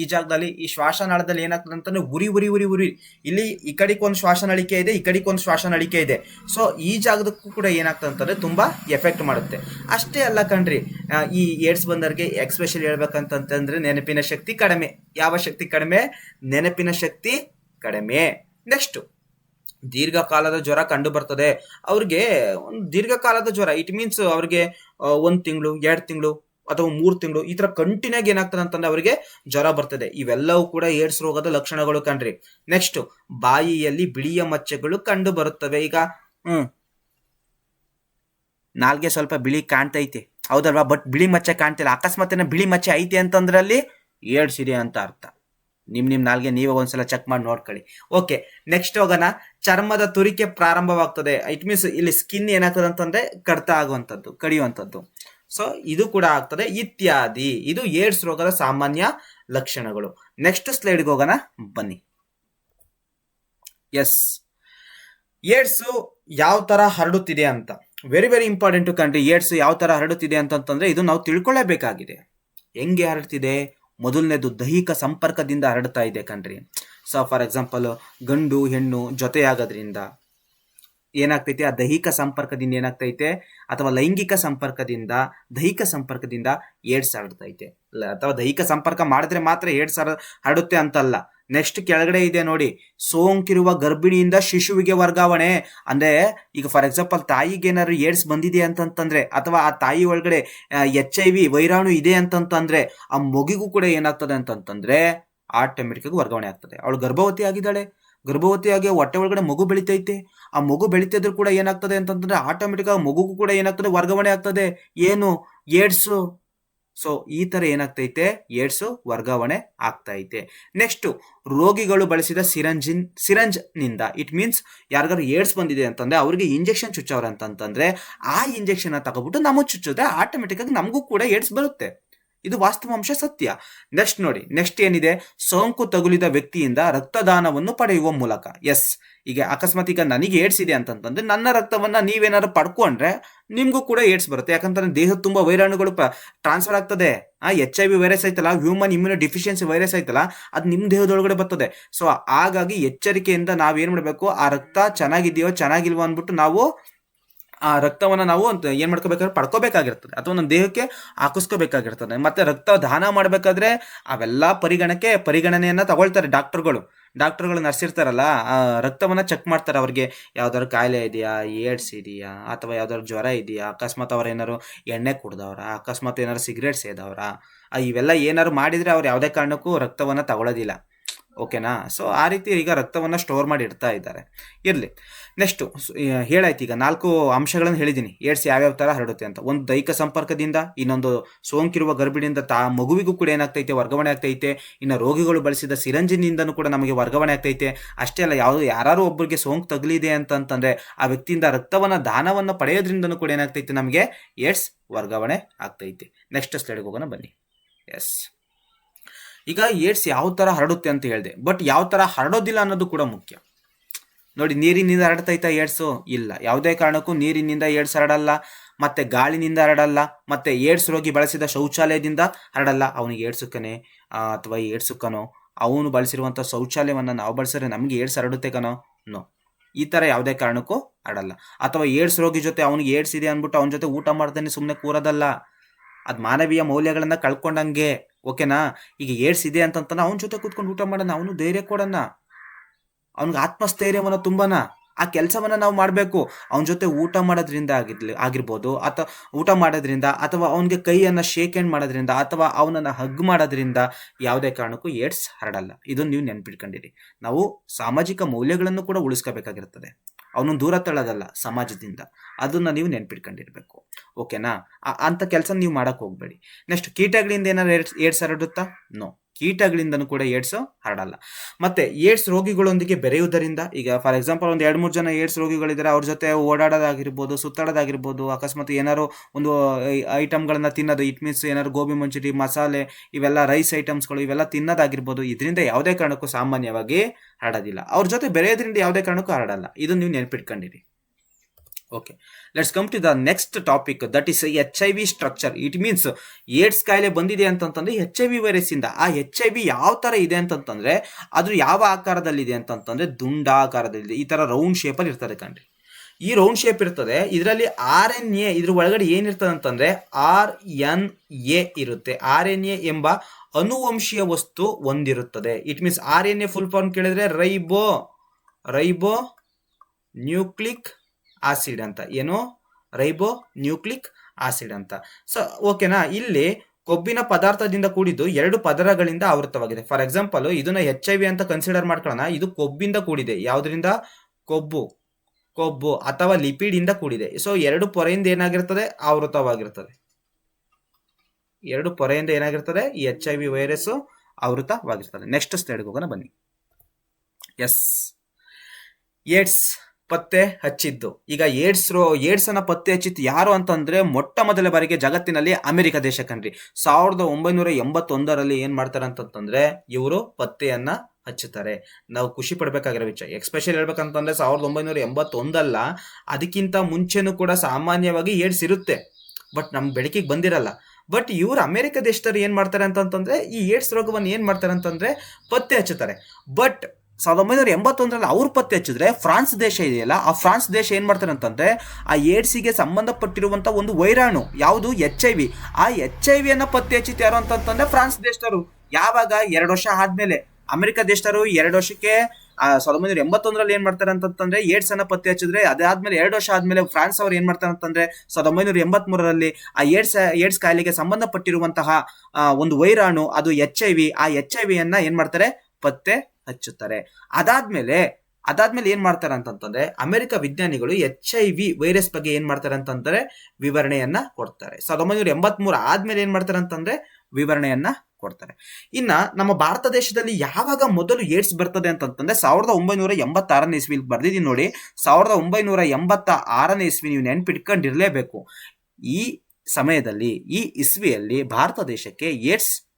ಈ ಜಾಗದಲ್ಲಿ, ಈ ಶ್ವಾಸನಾಳದಲ್ಲಿ ಏನಾಗ್ತದೆ ಅಂತಂದ್ರೆ ಉರಿ ಉರಿ ಉರಿ ಉರಿ. ಇಲ್ಲಿ ಈ ಕಡೆಗೆ ಒಂದು ಶ್ವಾಸನಳಿಕೆ ಇದೆ, ಈ ಕಡೆಗೆ ಒಂದು ಶ್ವಾಸನಳಿಕೆ ಇದೆ. ಸೊ ಈ ಜಾಗದಕ್ಕೂ ಕೂಡ ಏನಾಗ್ತದೆ ಅಂತಂದ್ರೆ ತುಂಬಾ ಎಫೆಕ್ಟ್ ಮಾಡುತ್ತೆ. ಅಷ್ಟೇ ಅಲ್ಲ ಕಣ್ರಿ ಈ ಏಡ್ಸ್ ಬಂದವರಿಗೆ ಎಕ್ಸ್ಪೆಷಲಿ ಹೇಳ್ಬೇಕಂತಂದ್ರೆ ನೆನಪಿನ ಶಕ್ತಿ ಕಡಿಮೆ. ಯಾವ ಶಕ್ತಿ ಕಡಿಮೆ? ನೆನಪಿನ ಶಕ್ತಿ ಕಡಿಮೆ. ನೆಕ್ಸ್ಟ್ ದೀರ್ಘಕಾಲದ ಜ್ವರ ಕಂಡು ಬರ್ತದೆ ಅವ್ರಿಗೆ ಒಂದು ದೀರ್ಘಕಾಲದ ಜ್ವರ ಇಟ್ ಮೀನ್ಸ್ ಅವ್ರಿಗೆ ಒಂದು ತಿಂಗಳು, ಎರಡು ತಿಂಗಳು ಅಥವಾ ಮೂರು ತಿಂಗಳು ಈ ತರ ಕಂಟಿನ್ಯೂ ಏನಾಗ್ತದೆ ಅಂತಂದ್ರೆ ಅವರಿಗೆ ಜ್ವರ ಬರ್ತದೆ. ಇವೆಲ್ಲವೂ ಕೂಡ ಏಡ್ಸ್ ರೋಗದ ಲಕ್ಷಣಗಳು ಕಣ್ರಿ. ನೆಕ್ಸ್ಟ್ ಬಾಯಿಯಲ್ಲಿ ಬಿಳಿಯ ಮಚ್ಚೆಗಳು ಕಂಡು ಬರುತ್ತವೆ. ಈಗ, ಹ್ಮ್. ನಾಲ್ಗೆ ಸ್ವಲ್ಪ ಬಿಳಿ ಕಾಣ್ತೈತಿ. ಹೌದಲ್ವಾ? ಬಟ್ ಬಿಳಿ ಮಚ್ಚೆ ಕಾಣ್ತಿಲ್ಲ. ಅಕಸ್ಮಾತ್ ಬಿಳಿ ಮಚ್ಚೆ ಐತೆ ಅಂತಂದ್ರೆ ಅಲ್ಲಿ ಏಡ್ಸ್ ಇದೆ ಅಂತ ಅರ್ಥ. ನಿಮ್ ನಿಮ್ ನಾಲ್ಗೆ ನೀವೇ ಒಂದ್ಸಲ ಚೆಕ್ ಮಾಡಿ ನೋಡ್ಕೊಳ್ಳಿ. ಓಕೆ ನೆಕ್ಸ್ಟ್ ಹೋಗೋಣ. ಚರ್ಮದ ತುರಿಕೆ ಪ್ರಾರಂಭವಾಗ್ತದೆ. ಇಟ್ ಮೀನ್ಸ್ ಇಲ್ಲಿ ಸ್ಕಿನ್ ಏನಾಗ್ತದೆ ಅಂತಂದ್ರೆ ಕಡ್ತ ಆಗುವಂಥದ್ದು, ಕಡಿಯುವಂಥದ್ದು. ಸೊ ಇದು ಕೂಡ ಆಗ್ತದೆ. ಇತ್ಯಾದಿ. ಇದು ಏಡ್ಸ್ ರೋಗದ ಸಾಮಾನ್ಯ ಲಕ್ಷಣಗಳು. ನೆಕ್ಸ್ಟ್ ಸ್ಲೈಡ್ಗೆ ಹೋಗೋಣ. ಬನ್ನಿ. ಎಸ್ ಏಡ್ಸ್ ಯಾವ ತರ ಹರಡುತ್ತಿದೆ ಅಂತ. ವೆರಿ ವೆರಿ ಇಂಪಾರ್ಟೆಂಟ್ ಕಂಡ್ರಿ ಏಡ್ಸ್ ಯಾವ ತರ ಹರಡುತ್ತಿದೆ ಅಂತಂತಂದ್ರೆ ಇದು ನಾವು ತಿಳ್ಕೊಳ್ಳೇಬೇಕಾಗಿದೆ ಹೆಂಗೆ ಹರಡ್ತಿದೆ? ಮೊದಲನೇದು ದೈಹಿಕ ಸಂಪರ್ಕದಿಂದ ಹರಡ್ತಾ ಇದೆ ಕಣ್ರಿ ಸೊ ಫಾರ್ ಎಕ್ಸಾಂಪಲ್ ಗಂಡು, ಹೆಣ್ಣು ಜೊತೆಯಾಗೋದ್ರಿಂದ. ಏನಾಗ್ತೈತೆ? ಆ ದೈಹಿಕ ಸಂಪರ್ಕದಿಂದ ಏನಾಗ್ತೈತೆ? ಅಥವಾ ಲೈಂಗಿಕ ಸಂಪರ್ಕದಿಂದ, ದೈಹಿಕ ಸಂಪರ್ಕದಿಂದ ಏಡ್ಸ್ ಹರಡ್ತೈತೆ ಅಥವಾ ದೈಹಿಕ ಸಂಪರ್ಕ ಮಾಡಿದ್ರೆ ಮಾತ್ರ ಏಡ್ಸ್ ಹರ ಹರಡುತ್ತೆ ಅಂತಲ್ಲ. ನೆಕ್ಸ್ಟ್ ಕೆಳಗಡೆ ಇದೆ ನೋಡಿ. ಸೋಂಕಿರುವ ಗರ್ಭಿಣಿಯಿಂದ ಶಿಶುವಿಗೆ ವರ್ಗಾವಣೆ. ಅಂದ್ರೆ, ಈಗ ಫಾರ್ ಎಕ್ಸಾಂಪಲ್ ತಾಯಿಗೆ ಏನಾದ್ರು ಏಡ್ಸ್ ಬಂದಿದೆ ಅಂತಂತಂದ್ರೆ, ಅಥವಾ ಆ ತಾಯಿ ಒಳಗಡೆ ಎಚ್ ಐ ವಿ ವೈರಾಣು ಇದೆ ಅಂತಂತಂದ್ರೆ, ಆ ಮಗುಗೂ ಕೂಡ ಏನಾಗ್ತದೆ ಅಂತಂತಂದ್ರೆ ಆಟೋಮೆಟಿಕ್ ವರ್ಗಾವಣೆ ಆಗ್ತದೆ. ಅವಳು ಗರ್ಭವತಿ ಆಗಿದ್ದಾಳೆ. ಗರ್ಭವತಿಯಾಗಿ ಹೊಟ್ಟೆ ಒಳಗಡೆ ಮಗು ಬೆಳಿತೈತೆ, ಆ ಮಗು ಬೆಳಿತಿದ್ರು ಕೂಡ ಏನಾಗ್ತದೆ ಅಂತಂದ್ರೆ ಆಟೋಮೆಟಿಕ್ ಆಗಿ ಮಗುಗೂ ಕೂಡ ಏನಾಗ್ತದೆ, ವರ್ಗಾವಣೆ ಆಗ್ತದೆ. ಏನು? ಏಡ್ಸು. ಸೊ ಈ ತರ ಏನಾಗ್ತೈತೆ? ಏಡ್ಸು ವರ್ಗಾವಣೆ ಆಗ್ತಾ ಐತೆ ನೆಕ್ಸ್ಟ್ ರೋಗಿಗಳು ಬಳಸಿದ ಸಿರಂಜಿನ್ ಸಿರಂಜ್ನಿಂದ ಇಟ್ ಮೀನ್ಸ್ ಯಾರಿಗಾರು ಏಡ್ಸ್ ಬಂದಿದೆ ಅಂತಂದ್ರೆ ಅವರಿಗೆ ಇಂಜೆಕ್ಷನ್ ಚುಚ್ಚವ್ರ ಅಂತಂತಂದ್ರೆ ಆ ಇಂಜೆಕ್ಷನ್ ತಗೊಬಿಟ್ಟು ನಮಗೆ ಚುಚ್ಚಿದ್ರೆ ಆಟೋಮೆಟಿಕ್ ಆಗಿ ನಮಗೂ ಕೂಡ ಏಡ್ಸ್ ಬರುತ್ತೆ. ಇದು ವಾಸ್ತವಾಂಶ ಸತ್ಯ. ನೆಕ್ಸ್ಟ್ ನೋಡಿ, ನೆಕ್ಸ್ಟ್ ಏನಿದೆ? ಸೋಂಕು ತಗುಲಿದ ವ್ಯಕ್ತಿಯಿಂದ ರಕ್ತದಾನವನ್ನು ಪಡೆಯುವ ಮೂಲಕ. ಎಸ್ ಈಗ ಅಕಸ್ಮಾತ್ ಈಗ ನನಗೆ ಏಡ್ಸ್ ಇದೆ ಅಂತಂತಂದ್ರೆ ನನ್ನ ರಕ್ತವನ್ನ ನೀವೇನಾದ್ರು ಪಡ್ಕೊಂಡ್ರೆ ನಿಮ್ಗೂ ಕೂಡ ಏಡ್ಸ್ ಬರುತ್ತೆ. ಯಾಕಂತಂದ್ರೆ ದೇಹದ ತುಂಬಾ ವೈರಾಣುಗಳು ಟ್ರಾನ್ಸ್ಫರ್ ಆಗ್ತದೆ. ಆ ಎಚ್ ಐ ವಿ ವೈರಸ್ ಐತಲ್ಲ ಹ್ಯೂಮನ್ ಇಮ್ಯುನೋ ಡಿಫಿಷಿಯನ್ಸಿ ವೈರಸ್ ಐತಲ್ಲ, ಅದು ನಿಮ್ಮ ದೇಹದೊಳಗಡೆ ಬರ್ತದೆ. ಸೊ ಹಾಗಾಗಿ ಎಚ್ಚರಿಕೆಯಿಂದ ನಾವೇನ್ ಮಾಡಬೇಕು? ಆ ರಕ್ತ ಚೆನ್ನಾಗಿದೆಯೋ ಚೆನ್ನಾಗಿಲ್ವೋ ಅಂದ್ಬಿಟ್ಟು ನಾವು ಆ ರಕ್ತವನ್ನು ನಾವು ಏನ್ ಮಾಡ್ಕೋಬೇಕಾದ್ರೆ ಪಡ್ಕೋಬೇಕಾಗಿರ್ತದೆ. ಅಥವಾ ನಮ್ಮ ದೇಹಕ್ಕೆ ಹಾಕಿಸ್ಕೋಬೇಕಾಗಿರ್ತದೆ. ಮತ್ತೆ ರಕ್ತ ದಾನ ಮಾಡಬೇಕಾದ್ರೆ ಅವೆಲ್ಲ ಪರಿಗಣಕ್ಕೆ ಪರಿಗಣನೆಯನ್ನ ತಗೊಳ್ತಾರೆ ಡಾಕ್ಟರ್ಗಳು. ಡಾಕ್ಟರ್ಗಳು ನರ್ಸಿರ್ತಾರಲ್ಲ ಆ ರಕ್ತವನ್ನ ಚೆಕ್ ಮಾಡ್ತಾರೆ ಅವ್ರಿಗೆ. ಯಾವ್ದಾದ್ರು ಕಾಯಿಲೆ ಇದೆಯಾ, ಏಡ್ಸ್ ಇದೆಯಾ, ಅಥವಾ ಯಾವ್ದಾದ್ರು ಜ್ವರ ಇದೆಯಾ, ಅಕಸ್ಮಾತ್ ಅವ್ರು ಏನಾರು ಎಣ್ಣೆ ಕುಡ್ದವ್ರ, ಅಕಸ್ಮಾತ್ ಏನಾರು ಸಿಗರೇಟ್ ಸೇದವ್ರ ಇವೆಲ್ಲ ಏನಾರು ಮಾಡಿದ್ರೆ ಅವ್ರು ಯಾವುದೇ ಕಾರಣಕ್ಕೂ ರಕ್ತವನ್ನ ತಗೊಳ್ಳೋದಿಲ್ಲ ಓಕೆನಾ? ಸೊ ಆ ರೀತಿ ಈಗ ರಕ್ತವನ್ನು ಸ್ಟೋರ್ ಮಾಡಿ ಇಡ್ತಾ ಇದ್ದಾರೆ. ಇರಲಿ. ನೆಕ್ಸ್ಟ್ ಹೇಳಾಯ್ತು ಈಗ ನಾಲ್ಕು ಅಂಶಗಳನ್ನು ಹೇಳಿದ್ದೀನಿ ಏಡ್ಸ್ ಯಾವ್ಯಾವ ಥರ ಹರಡುತ್ತೆ ಅಂತ. ಒಂದು ದೈಹಿಕ ಸಂಪರ್ಕದಿಂದ, ಇನ್ನೊಂದು ಸೋಂಕಿರುವ ಗರ್ಭಿಣಿಯಿಂದ ತಾ, ಮಗುವಿಗೂ ಕೂಡ ಏನಾಗ್ತೈತೆ? ವರ್ಗಾವಣೆ ಆಗ್ತೈತೆ. ಇನ್ನು ರೋಗಿಗಳು ಬಳಸಿದ ಸಿರಂಜಿನಿಂದನೂ ಕೂಡ ನಮಗೆ ವರ್ಗಾವಣೆ ಆಗ್ತೈತೆ. ಅಷ್ಟೇ ಅಲ್ಲ, ಯಾವುದು ಯಾರು ಒಬ್ಬರಿಗೆ ಸೋಂಕು ತಗಲಿದೆ ಅಂತಂತಂದರೆ ಆ ವ್ಯಕ್ತಿಯಿಂದ ರಕ್ತವನ್ನು, ದಾನವನ್ನು ಪಡೆಯೋದ್ರಿಂದನೂ ಕೂಡ ಏನಾಗ್ತೈತೆ ನಮಗೆ? ಏಡ್ಸ್ ವರ್ಗಾವಣೆ ಆಗ್ತೈತೆ. ನೆಕ್ಸ್ಟ್ ಸ್ಲೈಡ್ಗೆ ಹೋಗೋಣ, ಬನ್ನಿ. ಎಸ್ ಈಗ ಏಡ್ಸ್ ಯಾವ ತರ ಹರಡುತ್ತೆ ಅಂತ ಹೇಳಿದೆ ಬಟ್ ಯಾವ ತರ ಹರಡೋದಿಲ್ಲ ಅನ್ನೋದು ಕೂಡ ಮುಖ್ಯ. ನೋಡಿ, ನೀರಿನಿಂದ ಹರಡ್ತೈತಾ ಏಡ್ಸು ಇಲ್ಲ. ಯಾವುದೇ ಕಾರಣಕ್ಕೂ ನೀರಿನಿಂದ ಏಡ್ಸ್ ಹರಡಲ್ಲ, ಮತ್ತೆ ಗಾಳಿನಿಂದ ಹರಡಲ್ಲ, ಮತ್ತೆ ಏಡ್ಸ್ ರೋಗಿ ಬಳಸಿದ ಶೌಚಾಲಯದಿಂದ ಹರಡಲ್ಲ. ಅವನಿಗೆ ಏಡ್ಸುಕ್ಕನೆ ಅಥವಾ ಏಡ್ಸುಕ್ಕನೋ ಅವನು ಬಳಸಿರುವಂಥ ಶೌಚಾಲಯವನ್ನು ನಾವು ಬಳಸಿದ್ರೆ ನಮಗೆ ಏಡ್ಸ್ ಹರಡುತ್ತೆ ಕನೋ ನೋ ಈ ತರ ಯಾವುದೇ ಕಾರಣಕ್ಕೂ ಹರಡಲ್ಲ. ಅಥವಾ ಏಡ್ಸ್ ರೋಗಿ ಜೊತೆ ಅವನಿಗೆ ಏಡ್ಸ್ ಇದೆ ಅಂದ್ಬಿಟ್ಟು ಅವನ ಜೊತೆ ಊಟ ಮಾಡ್ದೇ ಸುಮ್ಮನೆ ಕೂರೋದಲ್ಲ. ಅದು ಮಾನವೀಯ ಮೌಲ್ಯಗಳನ್ನು ಕಳ್ಕೊಂಡಂಗೆ. ಓಕೆನಾ? ಈಗ ಏಡ್ಸ್ ಇದೆ ಅಂತಂತಾನೆ ಅವನ ಜೊತೆ ಕೂತ್ಕೊಂಡು ಊಟ ಮಾಡೋಣ, ಅವನು ಧೈರ್ಯ ಕೊಡೋಣ. ಅವನಿಗೆ ಆತ್ಮಸ್ಥೈರ್ಯವನ್ನ ತುಂಬಾನ ಆ ಕೆಲಸವನ್ನ ನಾವು ಮಾಡಬೇಕು. ಅವನ ಜೊತೆ ಊಟ ಮಾಡೋದ್ರಿಂದ ಆಗಿರ್ಲಿ ಆಗಿರ್ಬೋದು ಅಥವಾ ಊಟ ಮಾಡೋದ್ರಿಂದ ಅಥವಾ ಅವನಿಗೆ ಕೈಯನ್ನ ಶೇಕ್ ಹ್ಯಾಂಡ್ ಮಾಡೋದ್ರಿಂದ ಅಥವಾ ಅವನನ್ನ ಹಗ್ ಮಾಡೋದ್ರಿಂದ ಯಾವುದೇ ಕಾರಣಕ್ಕೂ ಏಡ್ಸ್ ಹರಡಲ್ಲ. ಇದನ್ನು ನೀವು ನೆನ್ಪಿಟ್ಕೊಂಡಿರಿ. ನಾವು ಸಾಮಾಜಿಕ ಮೌಲ್ಯಗಳನ್ನು ಕೂಡ ಉಳಿಸ್ಕೋಬೇಕಾಗಿರ್ತದೆ ಅವನು ದೂರ ತಳ್ಳೋದಲ್ಲ ಸಮಾಜದಿಂದ. ಅದನ್ನ ನೀವು ನೆನ್ಪಿಟ್ಕೊಂಡಿರ್ಬೇಕು. ಓಕೆನಾ ಅಂತ ಕೆಲಸ ನೀವು ಮಾಡಕ್ ಹೋಗ್ಬೇಡಿ. ನೆಕ್ಸ್ಟ್ ಕೀಟಗಳಿಂದ ಏನಾದ್ರು ಏಡ್ಸ್ ಏಡ್ಸ್ ಹರಡುತ್ತಾ? ನೋ ಕೀಟಗಳಿಂದನೂ ಕೂಡ ಏಡ್ಸ್ ಹರಡಲ್ಲ. ಮತ್ತೆ ಏಡ್ಸ್ ರೋಗಿಗಳೊಂದಿಗೆ ಬೆರೆಯುವುದರಿಂದ, ಈಗ ಫಾರ್ ಎಕ್ಸಾಂಪಲ್ ಒಂದು ಎರಡು ಮೂರು ಜನ ಏಡ್ಸ್ ರೋಗಿಗಳಿದ್ದಾರೆ ಅವ್ರ ಜೊತೆ ಓಡಾಡೋದಾಗಿರ್ಬೋದು, ಸುತ್ತಾಡೋದಾಗಿರ್ಬೋದು, ಅಕಸ್ಮಾತ್ ಏನಾರು ಒಂದು ಐಟಮ್ಗಳನ್ನ ತಿನ್ನೋದು, ಇಟ್ ಮೀನ್ಸ್ ಏನಾದ್ರು ಗೋಬಿ ಮಂಚೂರಿ, ಮಸಾಲೆ, ಇವೆಲ್ಲ ರೈಸ್ ಐಟಮ್ಸ್ಗಳು ಇವೆಲ್ಲ ತಿನ್ನೋದಾಗಿರ್ಬೋದು, ಇದರಿಂದ ಯಾವುದೇ ಕಾರಣಕ್ಕೂ ಸಾಮಾನ್ಯವಾಗಿ ಹರಡೋದಿಲ್ಲ. ಅವ್ರ ಜೊತೆ ಬೆರೆಯೋದ್ರಿಂದ ಯಾವುದೇ ಕಾರಣಕ್ಕೂ ಹರಡಲ್ಲ. ಇದು ನೀವು ನೆನ್ಪಿಟ್ಕೊಂಡಿರಿ. Okay let's come to the next topic that is H I V structure it means AIDS ಕಾಯಿಲೆ ಬಂದಿದೆ ಅಂತಂತಂದ್ರೆ ಎಚ್ ಐ ವಿ ವೈರಸ್ ಇಂದ. ಆ ಎಚ್ ಐ ವಿ ಯಾವ ತರ ಇದೆ ಅಂತಂತಂದ್ರೆ ಅದು ಯಾವ ಆಕಾರದಲ್ಲಿದೆ ಅಂತಂತಂದ್ರೆ ದುಂಡಾಕಾರದಲ್ಲಿದೆ ಈ ತರ ರೌಂಡ್ ಶೇಪಲ್ಲಿ ಇರ್ತದೆ ಕಣ್ರಿ. ಈ ರೌಂಡ್ ಶೇಪ್ ಇರ್ತದೆ. ಇದರಲ್ಲಿ ಆರ್ ಎನ್ ಎ ಇದ್ರ ಒಳಗಡೆ ಏನಿರ್ತದೆ ಅಂತಂದ್ರೆ ಆರ್ ಎನ್ ಎ ಇರುತ್ತೆ. ಆರ್ ಎನ್ ಎ ಎಂಬ ಅನುವಂಶೀಯ ವಸ್ತು ಹೊಂದಿರುತ್ತದೆ. It means R N A full form ಕೇಳಿದ್ರೆ ರೈಬೋ ರೈಬೋ ನ್ಯೂಕ್ಲಿಕ್ ಆಸಿಡ್ ಅಂತ. ಏನು? ರೈಬೋ ನ್ಯೂಕ್ಲಿಕ್ ಆಸಿಡ್ ಅಂತ. ಸೊ ಓಕೆನಾ ಇಲ್ಲಿ ಕೊಬ್ಬಿನ ಪದಾರ್ಥದಿಂದ ಕೂಡಿದ್ದು ಎರಡು ಪದರಗಳಿಂದ ಆವೃತವಾಗಿದೆ ಫಾರ್ ಎಕ್ಸಾಂಪಲ್ ಇದನ್ನ ಎಚ್ ಐ ವಿ ಅಂತ ಕನ್ಸಿಡರ್ ಮಾಡ್ಕೊಳ್ಳೋಣ ಇದು ಕೊಬ್ಬಿಂದ ಕೂಡಿದೆ. ಯಾವುದರಿಂದ? ಕೊಬ್ಬು. ಕೊಬ್ಬು ಅಥವಾ ಲಿಪಿಡ್ ಇಂದ ಕೂಡಿದೆ. ಸೊ ಎರಡು ಪೊರೆಯಿಂದ ಏನಾಗಿರ್ತದೆ? ಆವೃತವಾಗಿರ್ತದೆ ಎರಡು ಪೊರೆಯಿಂದ ಏನಾಗಿರ್ತದೆ? ಈ ಎಚ್ ಐ ವಿ ವೈರಸ್ ಆವೃತವಾಗಿರ್ತದೆ ನೆಕ್ಸ್ಟ್ ಸ್ಲೈಡ್ಗೆ ಹೋಗೋಣ, ಬನ್ನಿ. ಎಸ್ ಏಡ್ಸ್ ಪತ್ತೆ ಹಚ್ಚಿದ್ದು. ಈಗ ಏಡ್ಸ್ ಏಡ್ಸ್ ಅನ್ನ ಪತ್ತೆ ಹಚ್ಚಿದ್ದು ಯಾರು ಅಂತಂದ್ರೆ ಮೊಟ್ಟ ಮೊದಲ ಬಾರಿಗೆ ಜಗತ್ತಿನಲ್ಲಿ ಅಮೆರಿಕ ದೇಶ ಕಣ್ರಿ ಸಾವಿರದ ಒಂಬೈನೂರ ಎಂಬತ್ತೊಂದರಲ್ಲಿ ಏನ್ ಮಾಡ್ತಾರೆ ಅಂತಂದ್ರೆ ಇವರು ಪತ್ತೆಯನ್ನ ಹಚ್ಚುತ್ತಾರೆ. ನಾವು ಖುಷಿ ಪಡ್ಬೇಕಾಗಿರೋ ವಿಷಯ ಎಕ್ಸ್ಪೆಷಲ್ ಹೇಳ್ಬೇಕಂತಂದ್ರೆ ಸಾವಿರದ ಒಂಬೈನೂರ ಎಂಬತ್ತೊಂದಲ್ಲ, ಅದಕ್ಕಿಂತ ಮುಂಚೆನೂ ಕೂಡ ಸಾಮಾನ್ಯವಾಗಿ ಏಡ್ಸ್ ಇರುತ್ತೆ. ಬಟ್ ನಮ್ ಬೆಳಕಿಗೆ ಬಂದಿರಲ್ಲ. ಬಟ್ ಇವರು ಅಮೆರಿಕ ದೇಶದವ್ರು ಏನ್ ಮಾಡ್ತಾರೆ ಅಂತಂತಂದ್ರೆ ಈ ಏಡ್ಸ್ ರೋಗವನ್ನು ಏನ್ ಮಾಡ್ತಾರೆ ಅಂತಂದ್ರೆ ಪತ್ತೆ ಹಚ್ಚುತ್ತಾರೆ. ಬಟ್ ಸಾವಿರದ ಒಂಬೈನೂರ ಎಂಬತ್ತೊಂದರಲ್ಲಿ ಅವ್ರು ಪತ್ತೆ ಹಚ್ಚಿದ್ರೆ ಫ್ರಾನ್ಸ್ ದೇಶ ಇದೆಯಲ್ಲ, ಆ ಫ್ರಾನ್ಸ್ ದೇಶ ಏನು ಮಾಡ್ತಾರೆ ಅಂತಂದ್ರೆ ಆ ಏಡ್ಸಿಗೆ ಸಂಬಂಧಪಟ್ಟಿರುವಂಥ ಒಂದು ವೈರಾಣು, ಯಾವುದು? ಎಚ್ ಐ ವಿ ಆ ಎಚ್ ಐ ವಿಯನ್ನು ಪತ್ತೆ ಹಚ್ಚಿತ್ತು ಯಾರು ಅಂತಂತಂದರೆ ಫ್ರಾನ್ಸ್ ದೇಶದವರು. ಯಾವಾಗ? ಎರಡು ವರ್ಷ ಆದ್ಮೇಲೆ. ಅಮೆರಿಕ ದೇಶದವರು ಎರಡು ವರ್ಷಕ್ಕೆ ಸಾವಿರದ ಒಂಬೈನೂರ ಎಂಬತ್ತೊಂದರಲ್ಲಿ ಏನ್ ಮಾಡ್ತಾರೆ ಅಂತಂದ್ರೆ ಏಡ್ಸ್ ಅನ್ನ ಪತ್ತೆ ಹಚ್ಚಿದ್ರೆ ಅದಾದ್ಮೇಲೆ ಎರಡು ವರ್ಷ ಆದ್ಮೇಲೆ ಫ್ರಾನ್ಸ್ ಅವರು ಏನ್ ಮಾಡ್ತಾರೆ ಅಂತಂದ್ರೆ ಸಾವಿರದ ಒಂಬೈನೂರ ಎಂಬತ್ ಮೂರರಲ್ಲಿ ಆ ಏಡ್ಸ್ ಏಡ್ಸ್ ಕಾಯಿಲೆಗೆ ಸಂಬಂಧಪಟ್ಟಿರುವಂತಹ ಒಂದು ವೈರಾಣು, ಅದು ಎಚ್ ಐ ವಿ ಆ ಎಚ್ ಐ ವಿಯನ್ನ ಏನ್ ಮಾಡ್ತಾರೆ? ಪತ್ತೆ ಹಚ್ಚುತ್ತಾರೆ. ಅದಾದ್ಮೇಲೆ ಅದಾದ್ಮೇಲೆ ಏನ್ ಮಾಡ್ತಾರೆ ಅಂತಂತಂದ್ರೆ, ಅಮೆರಿಕ ವಿಜ್ಞಾನಿಗಳು ಎಚ್ ಐ ವಿ ವೈರಸ್ ಬಗ್ಗೆ ಏನ್ ಮಾಡ್ತಾರೆ ಅಂತಂದ್ರೆ, ವಿವರಣೆಯನ್ನ ಕೊಡ್ತಾರೆ. ಸಾವಿರದ ಒಂಬೈನೂರ ಎಂಬತ್ ಮೂರು ಆದ್ಮೇಲೆ ಏನ್ ಮಾಡ್ತಾರೆ ಅಂತಂದ್ರೆ, ವಿವರಣೆಯನ್ನ ಕೊಡ್ತಾರೆ. ಇನ್ನ ನಮ್ಮ ಭಾರತ ದೇಶದಲ್ಲಿ ಯಾವಾಗ ಮೊದಲು ಏಡ್ಸ್ ಬರ್ತದೆ ಅಂತಂತಂದ್ರೆ, ಸಾವಿರದ ಒಂಬೈನೂರ ಎಂಬತ್ತಾರನೇ ಇಸ್ವಿಲಿ ಬರ್ದಿದ್ದೀನಿ ನೋಡಿ, ಸಾವಿರದ ಒಂಬೈನೂರ ಎಂಬತ್ತ ಆರನೇ ಇಸ್ವಿ ನೀವು ನೆನ್ಪಿಟ್ಕೊಂಡಿರ್ಲೇಬೇಕು. ಈ ಸಮಯದಲ್ಲಿ, ಈ ಇಸ್ವಿಯಲ್ಲಿ ಭಾರತ ದೇಶಕ್ಕೆ ಏಡ್ಸ್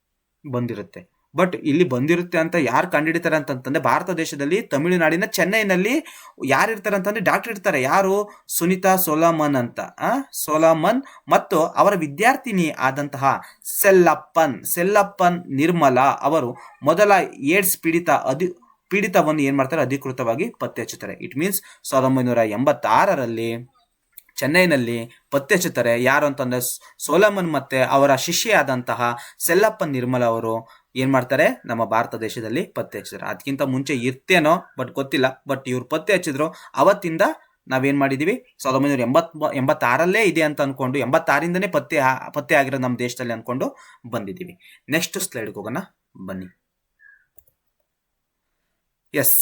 ಬಂದಿರುತ್ತೆ. ಬಟ್ ಇಲ್ಲಿ ಬಂದಿರುತ್ತೆ ಅಂತ ಯಾರು ಕಂಡುಹಿಡಿತಾರೆ ಅಂತಂತಂದ್ರೆ ಭಾರತ ದೇಶದಲ್ಲಿ ತಮಿಳುನಾಡಿನ ಚೆನ್ನೈನಲ್ಲಿ ಯಾರು ಇರ್ತಾರೆ ಅಂತಂದ್ರೆ ಡಾಕ್ಟರ್ ಇರ್ತಾರೆ. ಯಾರು? ಸುನಿತಾ ಸೋಲಾಮನ್ ಅಂತ. ಸೋಲಾಮನ್ ಮತ್ತು ಅವರ ವಿದ್ಯಾರ್ಥಿನಿ ಆದಂತಹ ಸೆಲ್ಲಪ್ಪನ್. ಸೆಲ್ಲಪ್ಪನ್ ನಿರ್ಮಲಾ ಅವರು ಮೊದಲ ಏಡ್ಸ್ ಪೀಡಿತ ಅಧಿ, ಪೀಡಿತವನ್ನು ಏನ್ ಮಾಡ್ತಾರೆ? ಅಧಿಕೃತವಾಗಿ ಪತ್ತೆ ಹಚ್ಚುತ್ತಾರೆ. ಇಟ್ ಮೀನ್ಸ್ ಸಾವಿರದ ಒಂಬೈನೂರ ಎಂಬತ್ತಾರರಲ್ಲಿ ಚೆನ್ನೈನಲ್ಲಿ ಪತ್ತೆ ಹಚ್ಚುತ್ತಾರೆ ಯಾರು ಅಂತಂದ್ರೆ ಸೋಲಮನ್ ಮತ್ತೆ ಅವರ ಶಿಷ್ಯ ಸೆಲ್ಲಪ್ಪ ನಿರ್ಮಲ ಅವರು ಏನ್ ಮಾಡ್ತಾರೆ? ನಮ್ಮ ಭಾರತ ದೇಶದಲ್ಲಿ ಪತ್ತೆ ಹಚ್ಚಿದ್ರು ಅದಕ್ಕಿಂತ ಮುಂಚೆ ಇರ್ತೇನೋ, ಬಟ್ ಗೊತ್ತಿಲ್ಲ. ಬಟ್ ಇವ್ರು ಪತ್ತೆ ಹಚ್ಚಿದ್ರು ಅವತ್ತಿಂದ ನಾವೇನ್ ಮಾಡಿದೀವಿ? ಸಾವಿರದ ಒಂಬೈನೂರ ಎಂಬತ್, ಎಂಬತ್ತಾರಲ್ಲೇ ಇದೆ ಅಂತ ಅನ್ಕೊಂಡು, ಎಂಬತ್ತಾರಿಂದನೇ ಪತ್ತೆ ಪತ್ತೆ ಆಗಿರೋ ನಮ್ಮ ದೇಶದಲ್ಲಿ ಅನ್ಕೊಂಡು ಬಂದಿದ್ದೀವಿ. ನೆಕ್ಸ್ಟ್ ಸ್ಲೈಡ್ಗೆ ಹೋಗೋಣ. ಬನ್ನಿ. ಎಸ್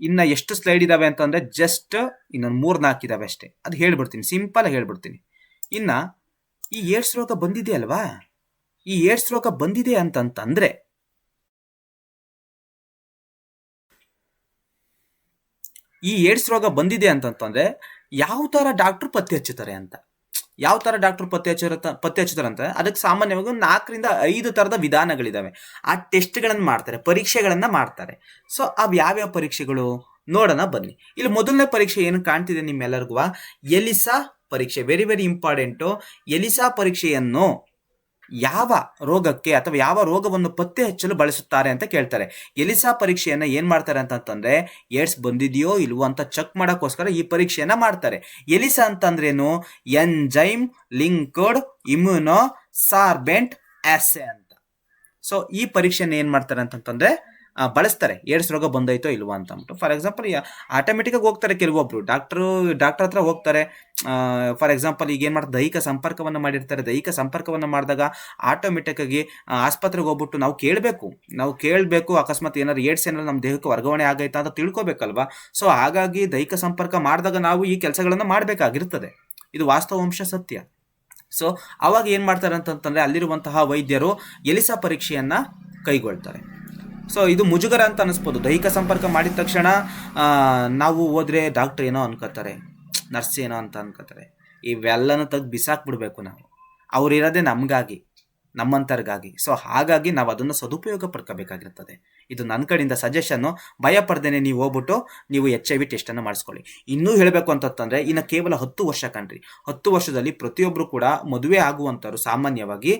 ಇನ್ನ ಎಷ್ಟು ಸ್ಲೈಡ್ ಇದಾವೆ ಅಂತಂದ್ರೆ ಜಸ್ಟ್ ಇನ್ನೊಂದು ಮೂರ್ ನಾಲ್ಕು ಇದಾವೆ ಅಷ್ಟೇ. ಅದು ಹೇಳ್ಬಿಡ್ತೀನಿ ಸಿಂಪಲ್ ಆಗಿ ಹೇಳ್ಬಿಡ್ತೀನಿ. ಇನ್ನ ಈ ಏಡ್ಸ್ ರೋಗ ಬಂದಿದೆ ಅಲ್ವಾ? ಈ ಏಡ್ಸ್ ರೋಗ ಬಂದಿದೆ ಅಂತಂತಂದ್ರೆ ಈ ಏಡ್ಸ್ ರೋಗ ಬಂದಿದೆ ಅಂತಂತಂದ್ರೆ ಯಾವ ತರ ಡಾಕ್ಟರ್ ಪತ್ತೆ ಹಚ್ಚುತ್ತಾರೆ ಅಂತ? ಯಾವ ತರ ಡಾಕ್ಟರ್ ಪತ್ತೆ ಹಚ್ಚಿರತ್ತ, ಪತ್ತೆ ಹಚ್ಚಿದಾರಂತೆ? ಅದಕ್ಕೆ ಸಾಮಾನ್ಯವಾಗಿ ನಾಲ್ಕರಿಂದ ಐದು ತರದ ವಿಧಾನಗಳಿದಾವೆ. ಆ ಟೆಸ್ಟ್ಗಳನ್ನು ಮಾಡ್ತಾರೆ, ಪರೀಕ್ಷೆಗಳನ್ನ ಮಾಡ್ತಾರೆ. ಸೊ ಅವು ಯಾವ್ಯಾವ ಪರೀಕ್ಷೆಗಳು? ನೋಡೋಣ, ಬನ್ನಿ. ಇಲ್ಲಿ ಮೊದಲನೇ ಪರೀಕ್ಷೆ ಏನು ಕಾಣ್ತಿದೆ ನಿಮ್ಮೆಲ್ಲರಿಗೂ? ಎಲಿಸಾ ಪರೀಕ್ಷೆ. ವೆರಿ ವೆರಿ ಇಂಪಾರ್ಟೆಂಟು ಎಲಿಸಾ ಪರೀಕ್ಷೆಯನ್ನು ಯಾವ ರೋಗಕ್ಕೆ ಅಥವಾ ಯಾವ ರೋಗವನ್ನು ಪತ್ತೆ ಹಚ್ಚಲು ಬಳಸುತ್ತಾರೆ ಅಂತ ಕೇಳ್ತಾರೆ. ಎಲಿಸಾ ಪರೀಕ್ಷೆಯನ್ನ ಏನ್ ಮಾಡ್ತಾರೆ ಅಂತಂತಂದ್ರೆ, ಏಡ್ಸ್ ಬಂದಿದೆಯೋ ಇಲ್ವೋ ಅಂತ ಚೆಕ್ ಮಾಡೋಕ್ಕೋಸ್ಕರ ಈ ಪರೀಕ್ಷೆಯನ್ನ ಮಾಡ್ತಾರೆ. ಎಲಿಸಾ ಅಂತಂದ್ರೇನು? ಎಂಜೈಮ್ ಲಿಂಕ್ಡ್ ಇಮ್ಯುನೋ ಸಾರ್ಬೆಂಟ್ ಆಸೆ ಅಂತ. ಸೊ ಈ ಪರೀಕ್ಷೆನ ಏನ್ ಮಾಡ್ತಾರೆ ಅಂತಂತಂದ್ರೆ ಬಳಸ್ತಾರೆ. ಏಡ್ಸ್ ರೋಗ ಬಂದೈತೋ ಇಲ್ವಾ ಅಂತ ಅಂದ್ಬಿಟ್ಟು. ಫಾರ್ ಎಕ್ಸಾಂಪಲ್ ಆಟೋಮೆಟಿಕ್ ಆಗಿ ಹೋಗ್ತಾರೆ ಕೆಲವೊಬ್ರು. ಡಾಕ್ಟ್ರು ಡಾಕ್ಟರ್ ಹತ್ರ ಹೋಗ್ತಾರೆ. ಫಾರ್ ಎಕ್ಸಾಂಪಲ್ ಈಗ ಏನು ಮಾಡ್ತಾರೆ? ದೈಹಿಕ ಸಂಪರ್ಕವನ್ನು ಮಾಡಿರ್ತಾರೆ. ದೈಹಿಕ ಸಂಪರ್ಕವನ್ನು ಮಾಡಿದಾಗ ಆಟೋಮೆಟಿಕ್ ಆಗಿ ಆಸ್ಪತ್ರೆಗೆ ಹೋಗ್ಬಿಟ್ಟು ನಾವು ಕೇಳಬೇಕು. ನಾವು ಕೇಳಬೇಕು, ಅಕಸ್ಮಾತ್ ಏನಾದ್ರು ಏಡ್ಸ್ ಏನಾದ್ರು ನಮ್ಮ ದೇಹಕ್ಕೆ ವರ್ಗಾವಣೆ ಆಗೈತಾ ಅಂತ ತಿಳ್ಕೊಬೇಕಲ್ವಾ? ಸೊ ಹಾಗಾಗಿ ದೈಹಿಕ ಸಂಪರ್ಕ ಮಾಡಿದಾಗ ನಾವು ಈ ಕೆಲಸಗಳನ್ನು ಮಾಡಬೇಕಾಗಿರ್ತದೆ. ಇದು ವಾಸ್ತವಾಂಶ ಸತ್ಯ. ಸೊ ಅವಾಗ ಏನು ಮಾಡ್ತಾರೆ ಅಂತಂತಂದರೆ, ಅಲ್ಲಿರುವಂತಹ ವೈದ್ಯರು ಎಲಿಸಾ ಪರೀಕ್ಷೆಯನ್ನು ಕೈಗೊಳ್ತಾರೆ. ಸೊ ಇದು ಮುಜುಗರ ಅಂತ ಅನಿಸ್ಬೋದು. ದೈಹಿಕ ಸಂಪರ್ಕ ಮಾಡಿದ ತಕ್ಷಣ ನಾವು ಹೋದ್ರೆ ಡಾಕ್ಟರ್ ಏನೋ ಅನ್ಕೋತಾರೆ ನರ್ಸ್ ಏನೋ ಅಂತ ಅನ್ಕೋತಾರೆ. ಇವೆಲ್ಲನೂ ತೆಗ್ದು ಬಿಸಾಕ್ಬಿಡ್ಬೇಕು ನಾವು. ಅವ್ರು ಇರೋದೇ ನಮಗಾಗಿ. ನಮ್ಮಂತರ್ಗಾಗಿ. ಸೊ ಹಾಗಾಗಿ ನಾವು ಅದನ್ನು ಸದುಪಯೋಗ ಪಡ್ಕೋಬೇಕಾಗಿರ್ತದೆ ಇದು ನನ್ನ ಕಡೆಯಿಂದ ಸಜೆಷನ್ನು ಭಯ ಪಡ್ದೇನೆ ನೀವು ಹೋಗ್ಬಿಟ್ಟು ನೀವು ಎಚ್ ಐ ವಿ ಟೆಸ್ಟನ್ನು ಮಾಡಿಸ್ಕೊಳ್ಳಿ. ಇನ್ನೂ ಹೇಳಬೇಕು ಅಂತಂದರೆ ಇನ್ನು ಕೇವಲ ಹತ್ತು ವರ್ಷ ಕಣ್ರಿ. ಹತ್ತು ವರ್ಷದಲ್ಲಿ ಪ್ರತಿಯೊಬ್ಬರು ಕೂಡ ಮದುವೆ ಆಗುವಂಥವ್ರು ಸಾಮಾನ್ಯವಾಗಿ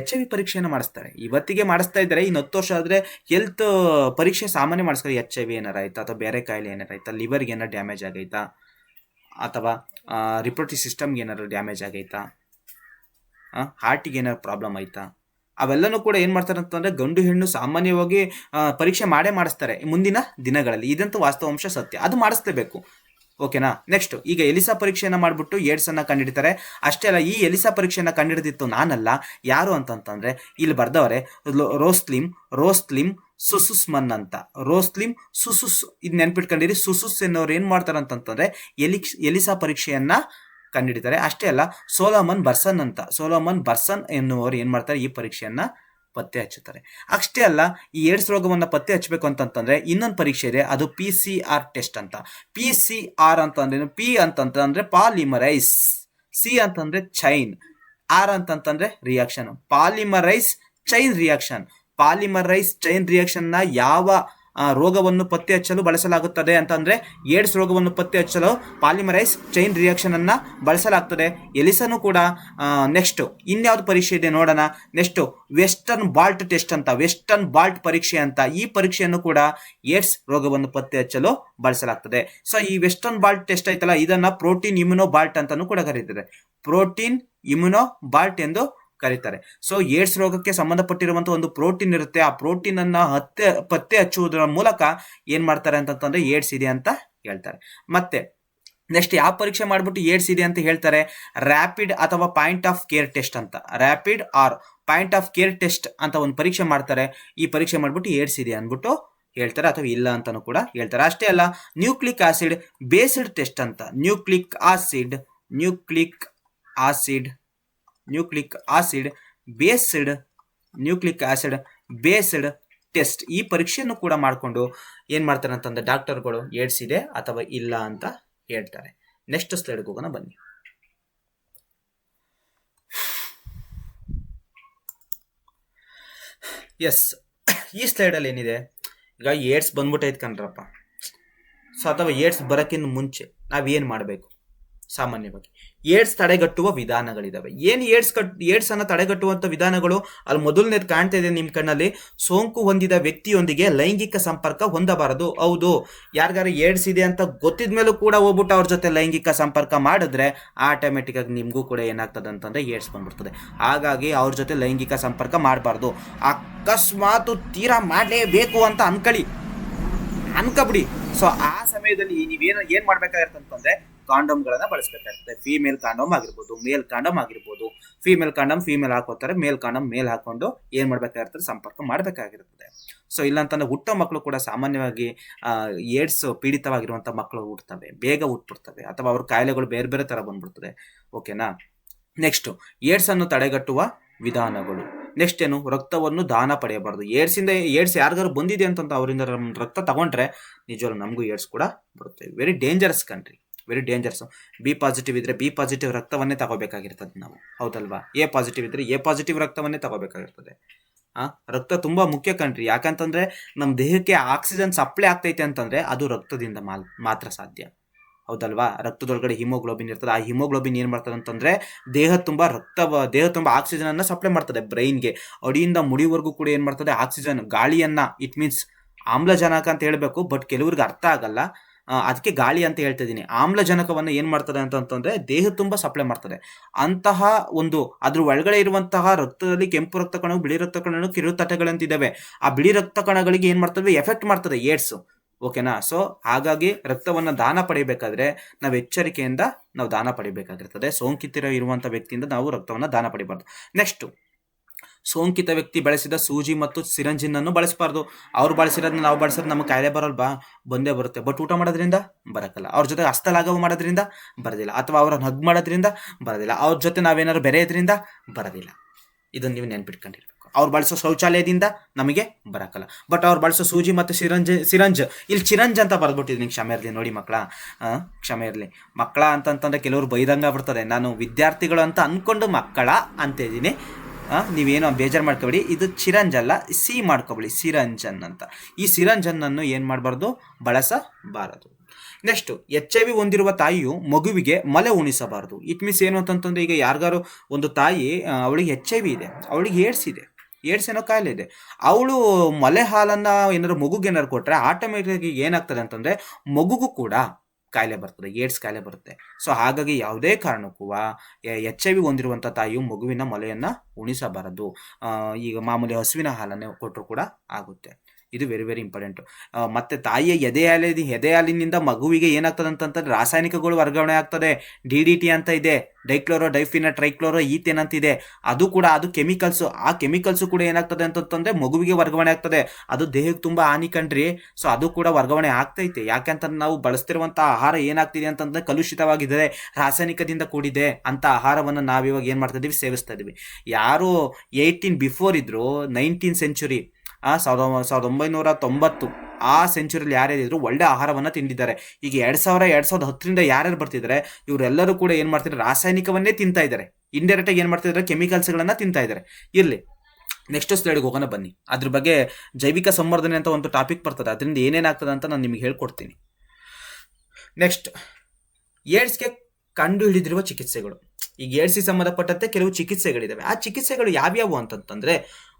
ಎಚ್ ಐ ವಿ ಪರೀಕ್ಷೆಯನ್ನು ಮಾಡಿಸ್ತಾರೆ. ಇವತ್ತಿಗೆ ಮಾಡಿಸ್ತಾ ಇದ್ದಾರೆ, ಇನ್ನು ಹತ್ತು ವರ್ಷ ಆದರೆ ಹೆಲ್ತ್ ಪರೀಕ್ಷೆ ಸಾಮಾನ್ಯ ಮಾಡಿಸ್ಕೊಳ್ಳಿ ಎಚ್ ಐ ವಿ ಏನಾರ ಆಯ್ತಾ? ಅಥವಾ ಬೇರೆ ಕಾಯಿಲೆ ಏನಾರ ಆಯ್ತಾ? ಲಿವರ್ಗೆ ಏನಾರು ಡ್ಯಾಮೇಜ್ ಆಗೈತಾ? ಅಥವಾ ರಿಪೋರ್ಟಿವ್ ಸಿಸ್ಟಮ್ಗೆ ಏನಾದ್ರು ಡ್ಯಾಮೇಜ್ ಆಗೈತಾ? ಹಾರ್ಟಿಗೆ ಏನಾದ್ರು ಪ್ರಾಬ್ಲಮ್ ಆಯ್ತಾ? ಅವೆಲ್ಲನೂ ಕೂಡ ಏನು ಮಾಡ್ತಾರೆ ಅಂತಂದರೆ ಗಂಡು ಹೆಣ್ಣು ಸಾಮಾನ್ಯವಾಗಿ ಪರೀಕ್ಷೆ ಮಾಡೇ ಮಾಡಿಸ್ತಾರೆ ಮುಂದಿನ ದಿನಗಳಲ್ಲಿ. ಇದಂತೂ ವಾಸ್ತವಾಂಶ ಸತ್ಯ. ಅದು ಮಾಡಿಸ್ಲೇಬೇಕು. ಓಕೆನಾ ನೆಕ್ಸ್ಟ್ ಈಗ ಎಲಿಸಾ ಪರೀಕ್ಷೆಯನ್ನು ಮಾಡಿಬಿಟ್ಟು ಏಡ್ಸನ್ನು ಅನ್ನ ಕಂಡಿಡ್ತಾರೆ. ಅಷ್ಟೇ ಅಲ್ಲ, ಈ ಎಲಿಸಾ ಪರೀಕ್ಷೆಯನ್ನು ಕಂಡಿಡಿದಿತ್ತು ನಾನಲ್ಲ. ಯಾರು ಅಂತಂತಂದರೆ, ಇಲ್ಲಿ ಬರ್ದವರೆ ರೋಸ್ಲಿಮ್ ರೋಸ್ಲಿಮ್ ಸುಸುಸ್ಮನ್ ಅಂತ. ರೋಸ್ಲಿಮ್ ಸುಸುಸ್, ಇದು ನೆನ್ಪಿಟ್ಕೊಂಡಿರಿ, ಸುಸುಸ್ ಎನ್ನೋರು ಏನು ಮಾಡ್ತಾರೆ ಅಂತಂತಂದರೆ ಎಲಿಕ್ಸ್ ಎಲಿಸಾ ಪರೀಕ್ಷೆಯನ್ನ ಕಂಡಿಡಿತಾರೆ. ಅಷ್ಟೇ ಅಲ್ಲ, ಸೋಲಮನ್ ಬರ್ಸನ್ ಅಂತ, ಸೋಲಮನ್ ಬರ್ಸನ್ ಎನ್ನುವರು ಏನು ಮಾಡ್ತಾರೆ? ಈ ಪರೀಕ್ಷೆಯನ್ನು ಪತ್ತೆ ಹಚ್ಚುತ್ತಾರೆ. ಅಷ್ಟೇ ಅಲ್ಲ, ಈ ಏಡ್ಸ್ ರೋಗವನ್ನು ಪತ್ತೆ ಹಚ್ಚಬೇಕು ಅಂತಂತಂದರೆ, ಇನ್ನೊಂದು ಪರೀಕ್ಷೆ ಇದೆ, ಅದು ಪಿ ಸಿ ಆರ್ ಟೆಸ್ಟ್ ಅಂತ. ಪಿ ಸಿ ಆರ್ ಅಂತಂದ್ರೆ ಪಿ ಅಂತಂತಂದ್ರೆ ಪಾಲಿಮರೈಸ್. ಸಿ ಅಂತಂದ್ರೆ ಚೈನ್ ಆರ್ ಅಂತಂತಂದರೆ reaction polymerase chain reaction polymerase chain ರಿಯಾಕ್ಷನ್ನ ಯಾವ ರೋಗವನ್ನು ಪತ್ತೆ ಹಚ್ಚಲು ಬಳಸಲಾಗುತ್ತದೆ ಅಂತಂದ್ರೆ ಏಡ್ಸ್ ರೋಗವನ್ನು ಪತ್ತೆ ಹಚ್ಚಲು ಪಾಲಿಮರೈಸ್ ಚೈನ್ ರಿಯಾಕ್ಷನ್ ಅನ್ನ ಬಳಸಲಾಗ್ತದೆ. ಎಲಿಸನು ಕೂಡ ನೆಕ್ಸ್ಟ್ ಇನ್ಯಾವುದು ಪರೀಕ್ಷೆ ಇದೆ ನೋಡೋಣ. ನೆಕ್ಸ್ಟ್ ವೆಸ್ಟರ್ನ್ ಬಾಲ್ಟ್ ಟೆಸ್ಟ್ ಅಂತ, ವೆಸ್ಟರ್ನ್ ಬಾಲ್ಟ್ ಪರೀಕ್ಷೆ ಅಂತ ಈ ಪರೀಕ್ಷೆಯನ್ನು ಕೂಡ ಏಡ್ಸ್ ರೋಗವನ್ನು ಪತ್ತೆ ಹಚ್ಚಲು ಬಳಸಲಾಗ್ತದೆ. ಸೊ ಈ ವೆಸ್ಟರ್ನ್ ಬಾಲ್ಟ್ ಟೆಸ್ಟ್ ಐತಲ್ಲ ಇದನ್ನ ಪ್ರೋಟೀನ್ ಇಮ್ಯುನೋ ಬಾಲ್ಟ್ ಅಂತಾನೂ ಕೂಡ ಕರೀತಾರೆ ಪ್ರೋಟೀನ್ ಇಮ್ಯುನೋ ಬಾಲ್ಟ್ ಎಂದು ಕರೀತಾರೆ. ಸೊ ಏಡ್ಸ್ ರೋಗಕ್ಕೆ ಸಂಬಂಧಪಟ್ಟಿರುವಂತಹ ಒಂದು ಪ್ರೋಟೀನ್ ಇರುತ್ತೆ. ಆ ಪ್ರೋಟೀನ್ ಅನ್ನ ಹತ್ತೆ ಪತ್ತೆ ಹಚ್ಚುವುದರ ಮೂಲಕ ಏನ್ ಮಾಡ್ತಾರೆ ಅಂತಂತಂದ್ರೆ ಏಡ್ಸ್ ಇದೆ ಅಂತ ಹೇಳ್ತಾರೆ. ಮತ್ತೆ ನೆಕ್ಸ್ಟ್ ಯಾವ ಪರೀಕ್ಷೆ ಮಾಡ್ಬಿಟ್ಟು ಏಡ್ಸ್ ಇದೆ ಅಂತ ಹೇಳ್ತಾರೆ? ರ್ಯಾಪಿಡ್ ಅಥವಾ ಪಾಯಿಂಟ್ ಆಫ್ ಕೇರ್ ಟೆಸ್ಟ್ ಅಂತ. Rapid or point of care test ಅಂತ ಒಂದು ಪರೀಕ್ಷೆ ಮಾಡ್ತಾರೆ. ಈ ಪರೀಕ್ಷೆ ಮಾಡ್ಬಿಟ್ಟು ಏಡ್ಸ್ ಇದೆ ಅಂದ್ಬಿಟ್ಟು ಹೇಳ್ತಾರೆ ಅಥವಾ ಇಲ್ಲ ಅಂತಾನು ಕೂಡ ಹೇಳ್ತಾರೆ. ಅಷ್ಟೇ ಅಲ್ಲ ನ್ಯೂಕ್ಲಿಕ್ ಆಸಿಡ್ ಬೇಸಿಡ್ ಟೆಸ್ಟ್ ಅಂತ. Nucleic acid nucleic acid nucleic acid, based nucleic acid, based test. ಈ ಪರೀಕ್ಷೆಯನ್ನು ಕೂಡ ಮಾಡಿಕೊಂಡು ಏನು ಮಾಡ್ತಾರೆ ಅಂತಂದ್ರೆ ಡಾಕ್ಟರ್ಗಳು ಏಡ್ಸ್ ಇದೆ ಅಥವಾ ಇಲ್ಲ ಅಂತ ಹೇಳ್ತಾರೆ. ನೆಕ್ಸ್ಟ್ ಸ್ಲೈಡ್ಗೆ ಹೋಗೋಣ, ಬನ್ನಿ. ಎಸ್ ಈ ಸ್ಲೈಡಲ್ಲಿ ಏನಿದೆ? ಈಗ ಏಡ್ಸ್ ಬಂದ್ಬಿಟ್ಟೈತೆ ಕಣ್ರಪ್ಪ. ಸೊ ಅಥವಾ ಏಡ್ಸ್ ಬರೋಕ್ಕಿಂತ ಮುಂಚೆ ನಾವೇನು ಮಾಡಬೇಕು? ಸಾಮಾನ್ಯವಾಗಿ. ಏಡ್ಸ್ ತಡೆಗಟ್ಟುವ ವಿಧಾನಗಳಿದಾವೆ. ಏನು ಏಡ್ಸ್ ಕಟ್, ಏಡ್ಸ್ ಅನ್ನ ತಡೆಗಟ್ಟುವಂತ ವಿಧಾನಗಳು? ಅಲ್ಲಿ ಮೊದಲನೇದು ಕಾಣ್ತಾ ಇದೆ ನಿಮ್ಮ ಕಣ್ಣಲ್ಲಿ. ಸೋಂಕು ಹೊಂದಿದ ವ್ಯಕ್ತಿಯೊಂದಿಗೆ ಲೈಂಗಿಕ ಸಂಪರ್ಕ ಹೊಂದಬಾರದು. ಹೌದು. ಯಾರಿಗಾರ ಏಡ್ಸ್ ಇದೆ ಅಂತ ಗೊತ್ತಿದ ಮೇಲೂ ಕೂಡ ಹೋಗ್ಬಿಟ್ಟು ಅವ್ರ ಜೊತೆ ಲೈಂಗಿಕ ಸಂಪರ್ಕ ಮಾಡಿದ್ರೆ ಆಟೋಮೆಟಿಕ್ ಆಗಿ ನಿಮಗೂ ಕೂಡ ಏನಾಗ್ತದೆ ಅಂತಂದ್ರೆ ಏಡ್ಸ್ ಬಂದ್ಬಿಡ್ತದೆ. ಹಾಗಾಗಿ ಅವ್ರ ಜೊತೆ ಲೈಂಗಿಕ ಸಂಪರ್ಕ ಮಾಡಬಾರ್ದು. ಅಕಸ್ಮಾತ್ ತೀರಾ ಮಾಡಲೇಬೇಕು ಅಂತ ಅನ್ಕಳಿ. ಅನ್ಕಬಿಡಿ. ಸೊ, ಆ ಸಮಯದಲ್ಲಿ ನೀವೇನು ಏನು ಮಾಡ್ಬೇಕಾಗಿರುತ್ತೆ ಅಂತಂದ್ರೆ ಕಾಂಡೋಮ್ಗಳನ್ನ ಬಳಸಬೇಕಾಗ್ತದೆ ಫೀಮೇಲ್ ಕಾಂಡೋಮ್ ಆಗಿರ್ಬೋದು ಮೇಲ್ ಕಾಂಡೋಮ್ ಆಗಿರ್ಬೋದು. ಫೀಮೇಲ್ ಕಾಂಡೋಮ್ ಫೀಮೇಲ್ ಹಾಕೋತಾರೆ ಮೇಲ್ ಕಾಂಡೋಮ್ ಮೇಲ್ ಹಾಕೊಂಡು ಏನ್ ಮಾಡ್ಬೇಕಾಗಿರ್ತಾರೆ ಸಂಪರ್ಕ ಮಾಡಬೇಕಾಗಿರ್ತದೆ. ಸೊ ಇಲ್ಲಾಂತಂದ್ರೆ ಹುಟ್ಟೋ ಮಕ್ಕಳು ಕೂಡ ಸಾಮಾನ್ಯವಾಗಿ ಏಡ್ಸ್ ಪೀಡಿತವಾಗಿರುವಂತಹ ಮಕ್ಕಳು ಹುಟ್ಟುತ್ತವೆ ಬೇಗ ಹುಟ್ಬಿಡ್ತವೆ, ಅಥವಾ ಅವ್ರ ಕಾಯಿಲೆಗಳು ಬೇರೆ ಬೇರೆ ತರ ಬಂದ್ಬಿಡ್ತದೆ. ಓಕೆನಾ ನೆಕ್ಸ್ಟ್ ಏಡ್ಸ್ ಅನ್ನು ತಡೆಗಟ್ಟುವ ವಿಧಾನಗಳು. ನೆಕ್ಸ್ಟ್ ಏನು? ರಕ್ತವನ್ನು ದಾನ ಪಡೆಯಬಾರದು. ಏಡ್ಸಿಂದ ಏಡ್ಸ್ ಯಾರಿಗಾರು ಬಂದಿದೆ ಅಂತಂತ ಅವರಿಂದ ರಕ್ತ ತಗೊಂಡ್ರೆ ನಿಜವಾಗ್ಲೂ ನಮಗೂ ಏಡ್ಸ್ ಕೂಡ ಬರುತ್ತೆ. Very dangerous country very dangerous B positive ಇದ್ರೆ ಬಿ ಪಾಸಿಟಿವ್ ರಕ್ತವನ್ನೇ ತಗೋಬೇಕಾಗಿರ್ತದೆ ನಾವು. ಹೌದಲ್ವಾ? ಎ ಪಾಸಿಟಿವ್ ಇದ್ರೆ ಎ ಪಾಸಿಟಿವ್ ರಕ್ತವನ್ನೇ ತಗೋಬೇಕಾಗಿರ್ತದೆ. ರಕ್ತ ತುಂಬಾ ಮುಖ್ಯ ಕಂಟ್ರಿ ಯಾಕಂತಂದರೆ ನಮ್ಮ ದೇಹಕ್ಕೆ ಆಕ್ಸಿಜನ್ ಸಪ್ಲೈ ಆಗ್ತೈತೆ ಅಂತಂದ್ರೆ ಅದು ರಕ್ತದಿಂದ ಮಾತ್ರ ಸಾಧ್ಯ. ಹೌದಲ್ವಾ? ರಕ್ತದೊಳಗಡೆ ಹಿಮೋಗ್ಲೋಬಿನ್ ಇರ್ತದೆ. ಆ ಹಿಮೋಗ್ಲೋಬಿನ್ ಏನು ಮಾಡ್ತದೆ ಅಂತಂದ್ರೆ ದೇಹ ತುಂಬಾ ರಕ್ತ ದೇಹ ತುಂಬಾ ಆಕ್ಸಿಜನನ್ನು ಸಪ್ಲೈ ಮಾಡ್ತದೆ ಬ್ರೈನ್ಗೆ ಅಡಿಯಿಂದ ಮುಡಿವರೆಗೂ ಕೂಡ ಏನು ಮಾಡ್ತದೆ? ಆಕ್ಸಿಜನ್ ಗಾಳಿಯನ್ನ ಇಟ್ ಮೀನ್ಸ್ ಆಮ್ಲಜನಕ ಅಂತ ಹೇಳಬೇಕು ಬಟ್ ಕೆಲವ್ರಿಗೆ ಅರ್ಥ ಆಗಲ್ಲ. ಅದಕ್ಕೆ ಗಾಳಿ ಅಂತ ಹೇಳ್ತಾ ಇದ್ದೀನಿ ಆಮ್ಲಜನಕವನ್ನು ಏನು ಮಾಡ್ತದೆ ಅಂತಂತಂದ್ರೆ ದೇಹ ತುಂಬಾ ಸಪ್ಲೈ ಮಾಡ್ತದೆ. ಅಂತಹ ಒಂದು ಅದ್ರ ಒಳಗಡೆ ಇರುವಂತಹ ರಕ್ತದಲ್ಲಿ ಕೆಂಪು ರಕ್ತ ಕಣಗಳು, ಬಿಳಿ ರಕ್ತ ಕಣಗಳು, ಕಿರು ತಟಗಳಂತಿದ್ದಾವೆ. ಆ ಬಿಳಿ ರಕ್ತ ಕಣಗಳಿಗೆ ಏನು ಮಾಡ್ತದೆ? ಎಫೆಕ್ಟ್ ಮಾಡ್ತದೆ ಏಡ್ಸ್. ಓಕೆನಾ ಸೊ ಹಾಗಾಗಿ ರಕ್ತವನ್ನ ದಾನ ಪಡೆಯಬೇಕಾದ್ರೆ ನಾವು ಎಚ್ಚರಿಕೆಯಿಂದ ನಾವು ದಾನ ಪಡಿಬೇಕಾಗಿರ್ತದೆ. ಸೋಂಕಿತರ ಇರುವಂಥ ವ್ಯಕ್ತಿಯಿಂದ ನಾವು ರಕ್ತವನ್ನ ದಾನ ಪಡಿಬಾರ್ದು. ನೆಕ್ಸ್ಟ್ ಸೋಂಕಿತ ವ್ಯಕ್ತಿ ಬಳಸಿದ ಸೂಜಿ ಮತ್ತು ಸಿರಂಜಿನನ್ನು ಬಳಸಬಾರ್ದು. ಅವ್ರು ಬಳಸಿರೋದನ್ನ ನಾವು ಬಳಸಿದ್ರೆ ನಮಗೆ ಕಾಯಿಲೆ ಬರಲ್ವಾ ಬಂದೇ ಬರುತ್ತೆ. ಬಟ್ ಊಟ ಮಾಡೋದ್ರಿಂದ ಬರಕಲ್ಲ. ಅವ್ರ ಜೊತೆ ಹಸ್ತಲಾಘವ ಮಾಡೋದ್ರಿಂದ ಬರೋದಿಲ್ಲ. ಅಥವಾ ಅವ್ರನ್ನ ಹಗ್ ಮಾಡೋದ್ರಿಂದ ಬರೋದಿಲ್ಲ. ಅವ್ರ ಜೊತೆ ನಾವೇನಾದ್ರು ಬೆರೆಯೋದ್ರಿಂದ ಬರೋದಿಲ್ಲ. ಇದನ್ನು ನೀವು ನೆನ್ಪಿಟ್ಕೊಂಡಿರ್ಬೇಕು. ಅವ್ರು ಬಳಸೋ ಶೌಚಾಲಯದಿಂದ ನಮಗೆ ಬರಕಲ್ಲ. ಬಟ್ ಅವ್ರು ಬಳಸೋ ಸೂಜಿ ಮತ್ತು ಸಿರಂಜ್ ಸಿರಂಜ್ ಇಲ್ಲಿ ಚಿರಂಜ್ ಅಂತ ಬರೆದ್ಬಿಟ್ಟಿದ್ದೀನಿ ಕ್ಷಮೆ ಇರಲಿ ನೋಡಿ ಮಕ್ಕಳ ಕ್ಷಮೆ ಇರಲಿ. ಮಕ್ಕಳ ಅಂತಂತಂದ್ರೆ ಕೆಲವರು ಬೈದಂಗೆ ಬಿಡ್ತಾರೆ. ನಾನು ವಿದ್ಯಾರ್ಥಿಗಳು ಅಂತ ಅಂದ್ಕೊಂಡು ಮಕ್ಕಳ ಅಂತ ಇದ್ದೀನಿ. ನೀವೇನೋ ಬೇಜಾರು ಮಾಡ್ಕೊಬೇಡಿ. ಇದು ಚಿರಂಜಲ್ಲ ಸಿ ಮಾಡ್ಕೊಬೇಡಿ, ಸಿರಂಜನ್ ಅಂತ. ಈ ಸಿರಂಜನ್ನನ್ನು ಏನು ಮಾಡಬಾರ್ದು? ಬಳಸಬಾರದು. ನೆಕ್ಸ್ಟ್, ಎಚ್ ಐ ವಿ ಹೊಂದಿರುವ ತಾಯಿಯು ಮಗುವಿಗೆ ಮಲೆ ಉಣಿಸಬಾರದು. ಇಟ್ ಮೀನ್ಸ್ ಏನು ಅಂತಂತಂದ್ರೆ, ಈಗ ಯಾರಿಗಾರು ಒಂದು ತಾಯಿ ಅವಳಿಗೆ ಎಚ್ ಐ ವಿ ಇದೆ, ಅವಳಿಗೆ ಏಡ್ಸ್ ಇದೆ, ಏಡ್ಸ್ ಏನೋ ಕಾಯಿಲೆ ಇದೆ. ಅವಳು ಮಲೆ ಹಾಲನ್ನು ಏನಾದ್ರು ಮಗುಗೆ ಏನಾದ್ರು ಕೊಟ್ರೆ ಆಟೋಮೆಟಿಕ್ ಏನಾಗ್ತದೆ ಅಂತಂದ್ರೆ, ಮಗುಗೂ ಕೂಡ ಕಾಯಿಲೆ ಬರ್ತದೆ, ಏಡ್ಸ್ ಕಾಯಿಲೆ ಬರುತ್ತೆ. ಸೊ ಹಾಗಾಗಿ ಯಾವುದೇ ಕಾರಣಕ್ಕೂ ಎಚ್ ಐ ವಿ ಹೊಂದಿರುವಂಥ ತಾಯಿಯು ಮಗುವಿನ ಮೊಲೆಯನ್ನು ಉಣಿಸಬಾರದು. ಈಗ ಮಾಮೂಲಿ ಹಸುವಿನ ಹಾಲನ್ನೇ ಕೊಟ್ಟರು ಕೂಡ ಆಗುತ್ತೆ. ಇದು ವೆರಿ ವೆರಿ ಇಂಪಾರ್ಟೆಂಟ್ ಮತ್ತೆ ತಾಯಿಯ ಎದೆ ಹಾಲಿ ಎದೆ ಹಾಲಿನಿಂದ ಮಗುವಿಗೆ ಏನಾಗ್ತದೆ ಅಂತಂದ್ರೆ ರಾಸಾಯನಿಕಗಳು ವರ್ಗಾವಣೆ ಆಗ್ತದೆ. ಡಿ ಡಿ ಟಿ ಅಂತ ಇದೆ ಡೈಕ್ಲೋರೋ ಡೈಫಿನ ಟ್ರೈಕ್ಲೋರೋ ಈಥೇನ್ ಅಂತ ಇದೆ ಅದು ಕೂಡ, ಅದು ಕೆಮಿಕಲ್ಸ್ ಆ ಕೆಮಿಕಲ್ಸ್ ಕೂಡ ಏನಾಗ್ತದೆ ಅಂತಂದ್ರೆ ಮಗುವಿಗೆ ವರ್ಗಾವಣೆ ಆಗ್ತದೆ. ಅದು ದೇಹಕ್ಕೆ ತುಂಬಾ ಹಾನಿ ಕಣ್ರಿ. ಸೊ ಅದು ಕೂಡ ವರ್ಗಾವಣೆ ಆಗ್ತೈತೆ. ಯಾಕೆಂತಂದ್ರೆ ನಾವು ಬಳಸ್ತಿರುವಂಥ ಆಹಾರ ಏನಾಗ್ತಿದೆ ಅಂತಂದ್ರೆ ಕಲುಷಿತವಾಗಿದೆ ರಾಸಾಯನಿಕದಿಂದ ಕೂಡಿದೆ ಅಂತ ಆಹಾರವನ್ನು ನಾವಿವಾಗ ಏನು ಮಾಡ್ತಾ ಇದ್ದೀವಿ ಸೇವಿಸ್ತಾ ಇದ್ದೀವಿ ಯಾರು ಏಯ್ಟೀನ್ ಬಿಫೋರ್ ಇದ್ರು ನೈನ್ಟೀನ್ ಸೆಂಚುರಿ ಆ ಸಾವಿರದ ಸಾವಿರದ ಒಂಬೈನೂರ ತೊಂಬತ್ತು, ಆ ಸೆಂಚುರಿಲಿ ಯಾರ್ಯಾರಿದ್ರು ಒಳ್ಳೆ ಆಹಾರವನ್ನು ತಿಂದಿದ್ದಾರೆ. ಈಗ ಎರಡು ಸಾವಿರ, ಎರಡು ಸಾವಿರದ ಹತ್ತರಿಂದ ಯಾರ್ಯಾರು ಬರ್ತಿದ್ದಾರೆ, ಇವರೆಲ್ಲರೂ ಕೂಡ ಏನು ಮಾಡ್ತಿದ್ದಾರೆ, ರಾಸಾಯನಿಕವನ್ನೇ ತಿಂತಾ ಇದ್ದಾರೆ. ಇಂಡೈರೆಕ್ಟಾಗಿ ಏನು ಮಾಡ್ತಿದ್ದಾರೆ ಕೆಮಿಕಲ್ಸ್ ಗಳನ್ನ ತಿಂತಾ ಇದ್ದಾರೆ. ಇರಲಿ ನೆಕ್ಸ್ಟ್ ಸ್ಲೈಡ್ಗೆ ಹೋಗೋಣ ಬನ್ನಿ. ಅದ್ರ ಬಗ್ಗೆ ಜೈವಿಕ ಸಂವರ್ಧನೆ ಅಂತ ಒಂದು ಟಾಪಿಕ್ ಬರ್ತದೆ. ಅದರಿಂದ ಏನೇನಾಗ್ತದೆ ಅಂತ ನಾನು ನಿಮಗೆ ಹೇಳ್ಕೊಡ್ತೀನಿ. ನೆಕ್ಸ್ಟ್ ಏಡ್ಸ್ಗೆ ಕಂಡು ಹಿಡಿದಿರುವ ಚಿಕಿತ್ಸೆಗಳು. ಈಗ ಏಡ್ಸಿಗೆ ಸಂಬಂಧಪಟ್ಟಂತೆ ಕೆಲವು ಚಿಕಿತ್ಸೆಗಳಿದ್ದಾವೆ ಆ ಚಿಕಿತ್ಸೆಗಳು ಯಾವ್ಯಾವು ಅಂತಂತಂದ್ರೆ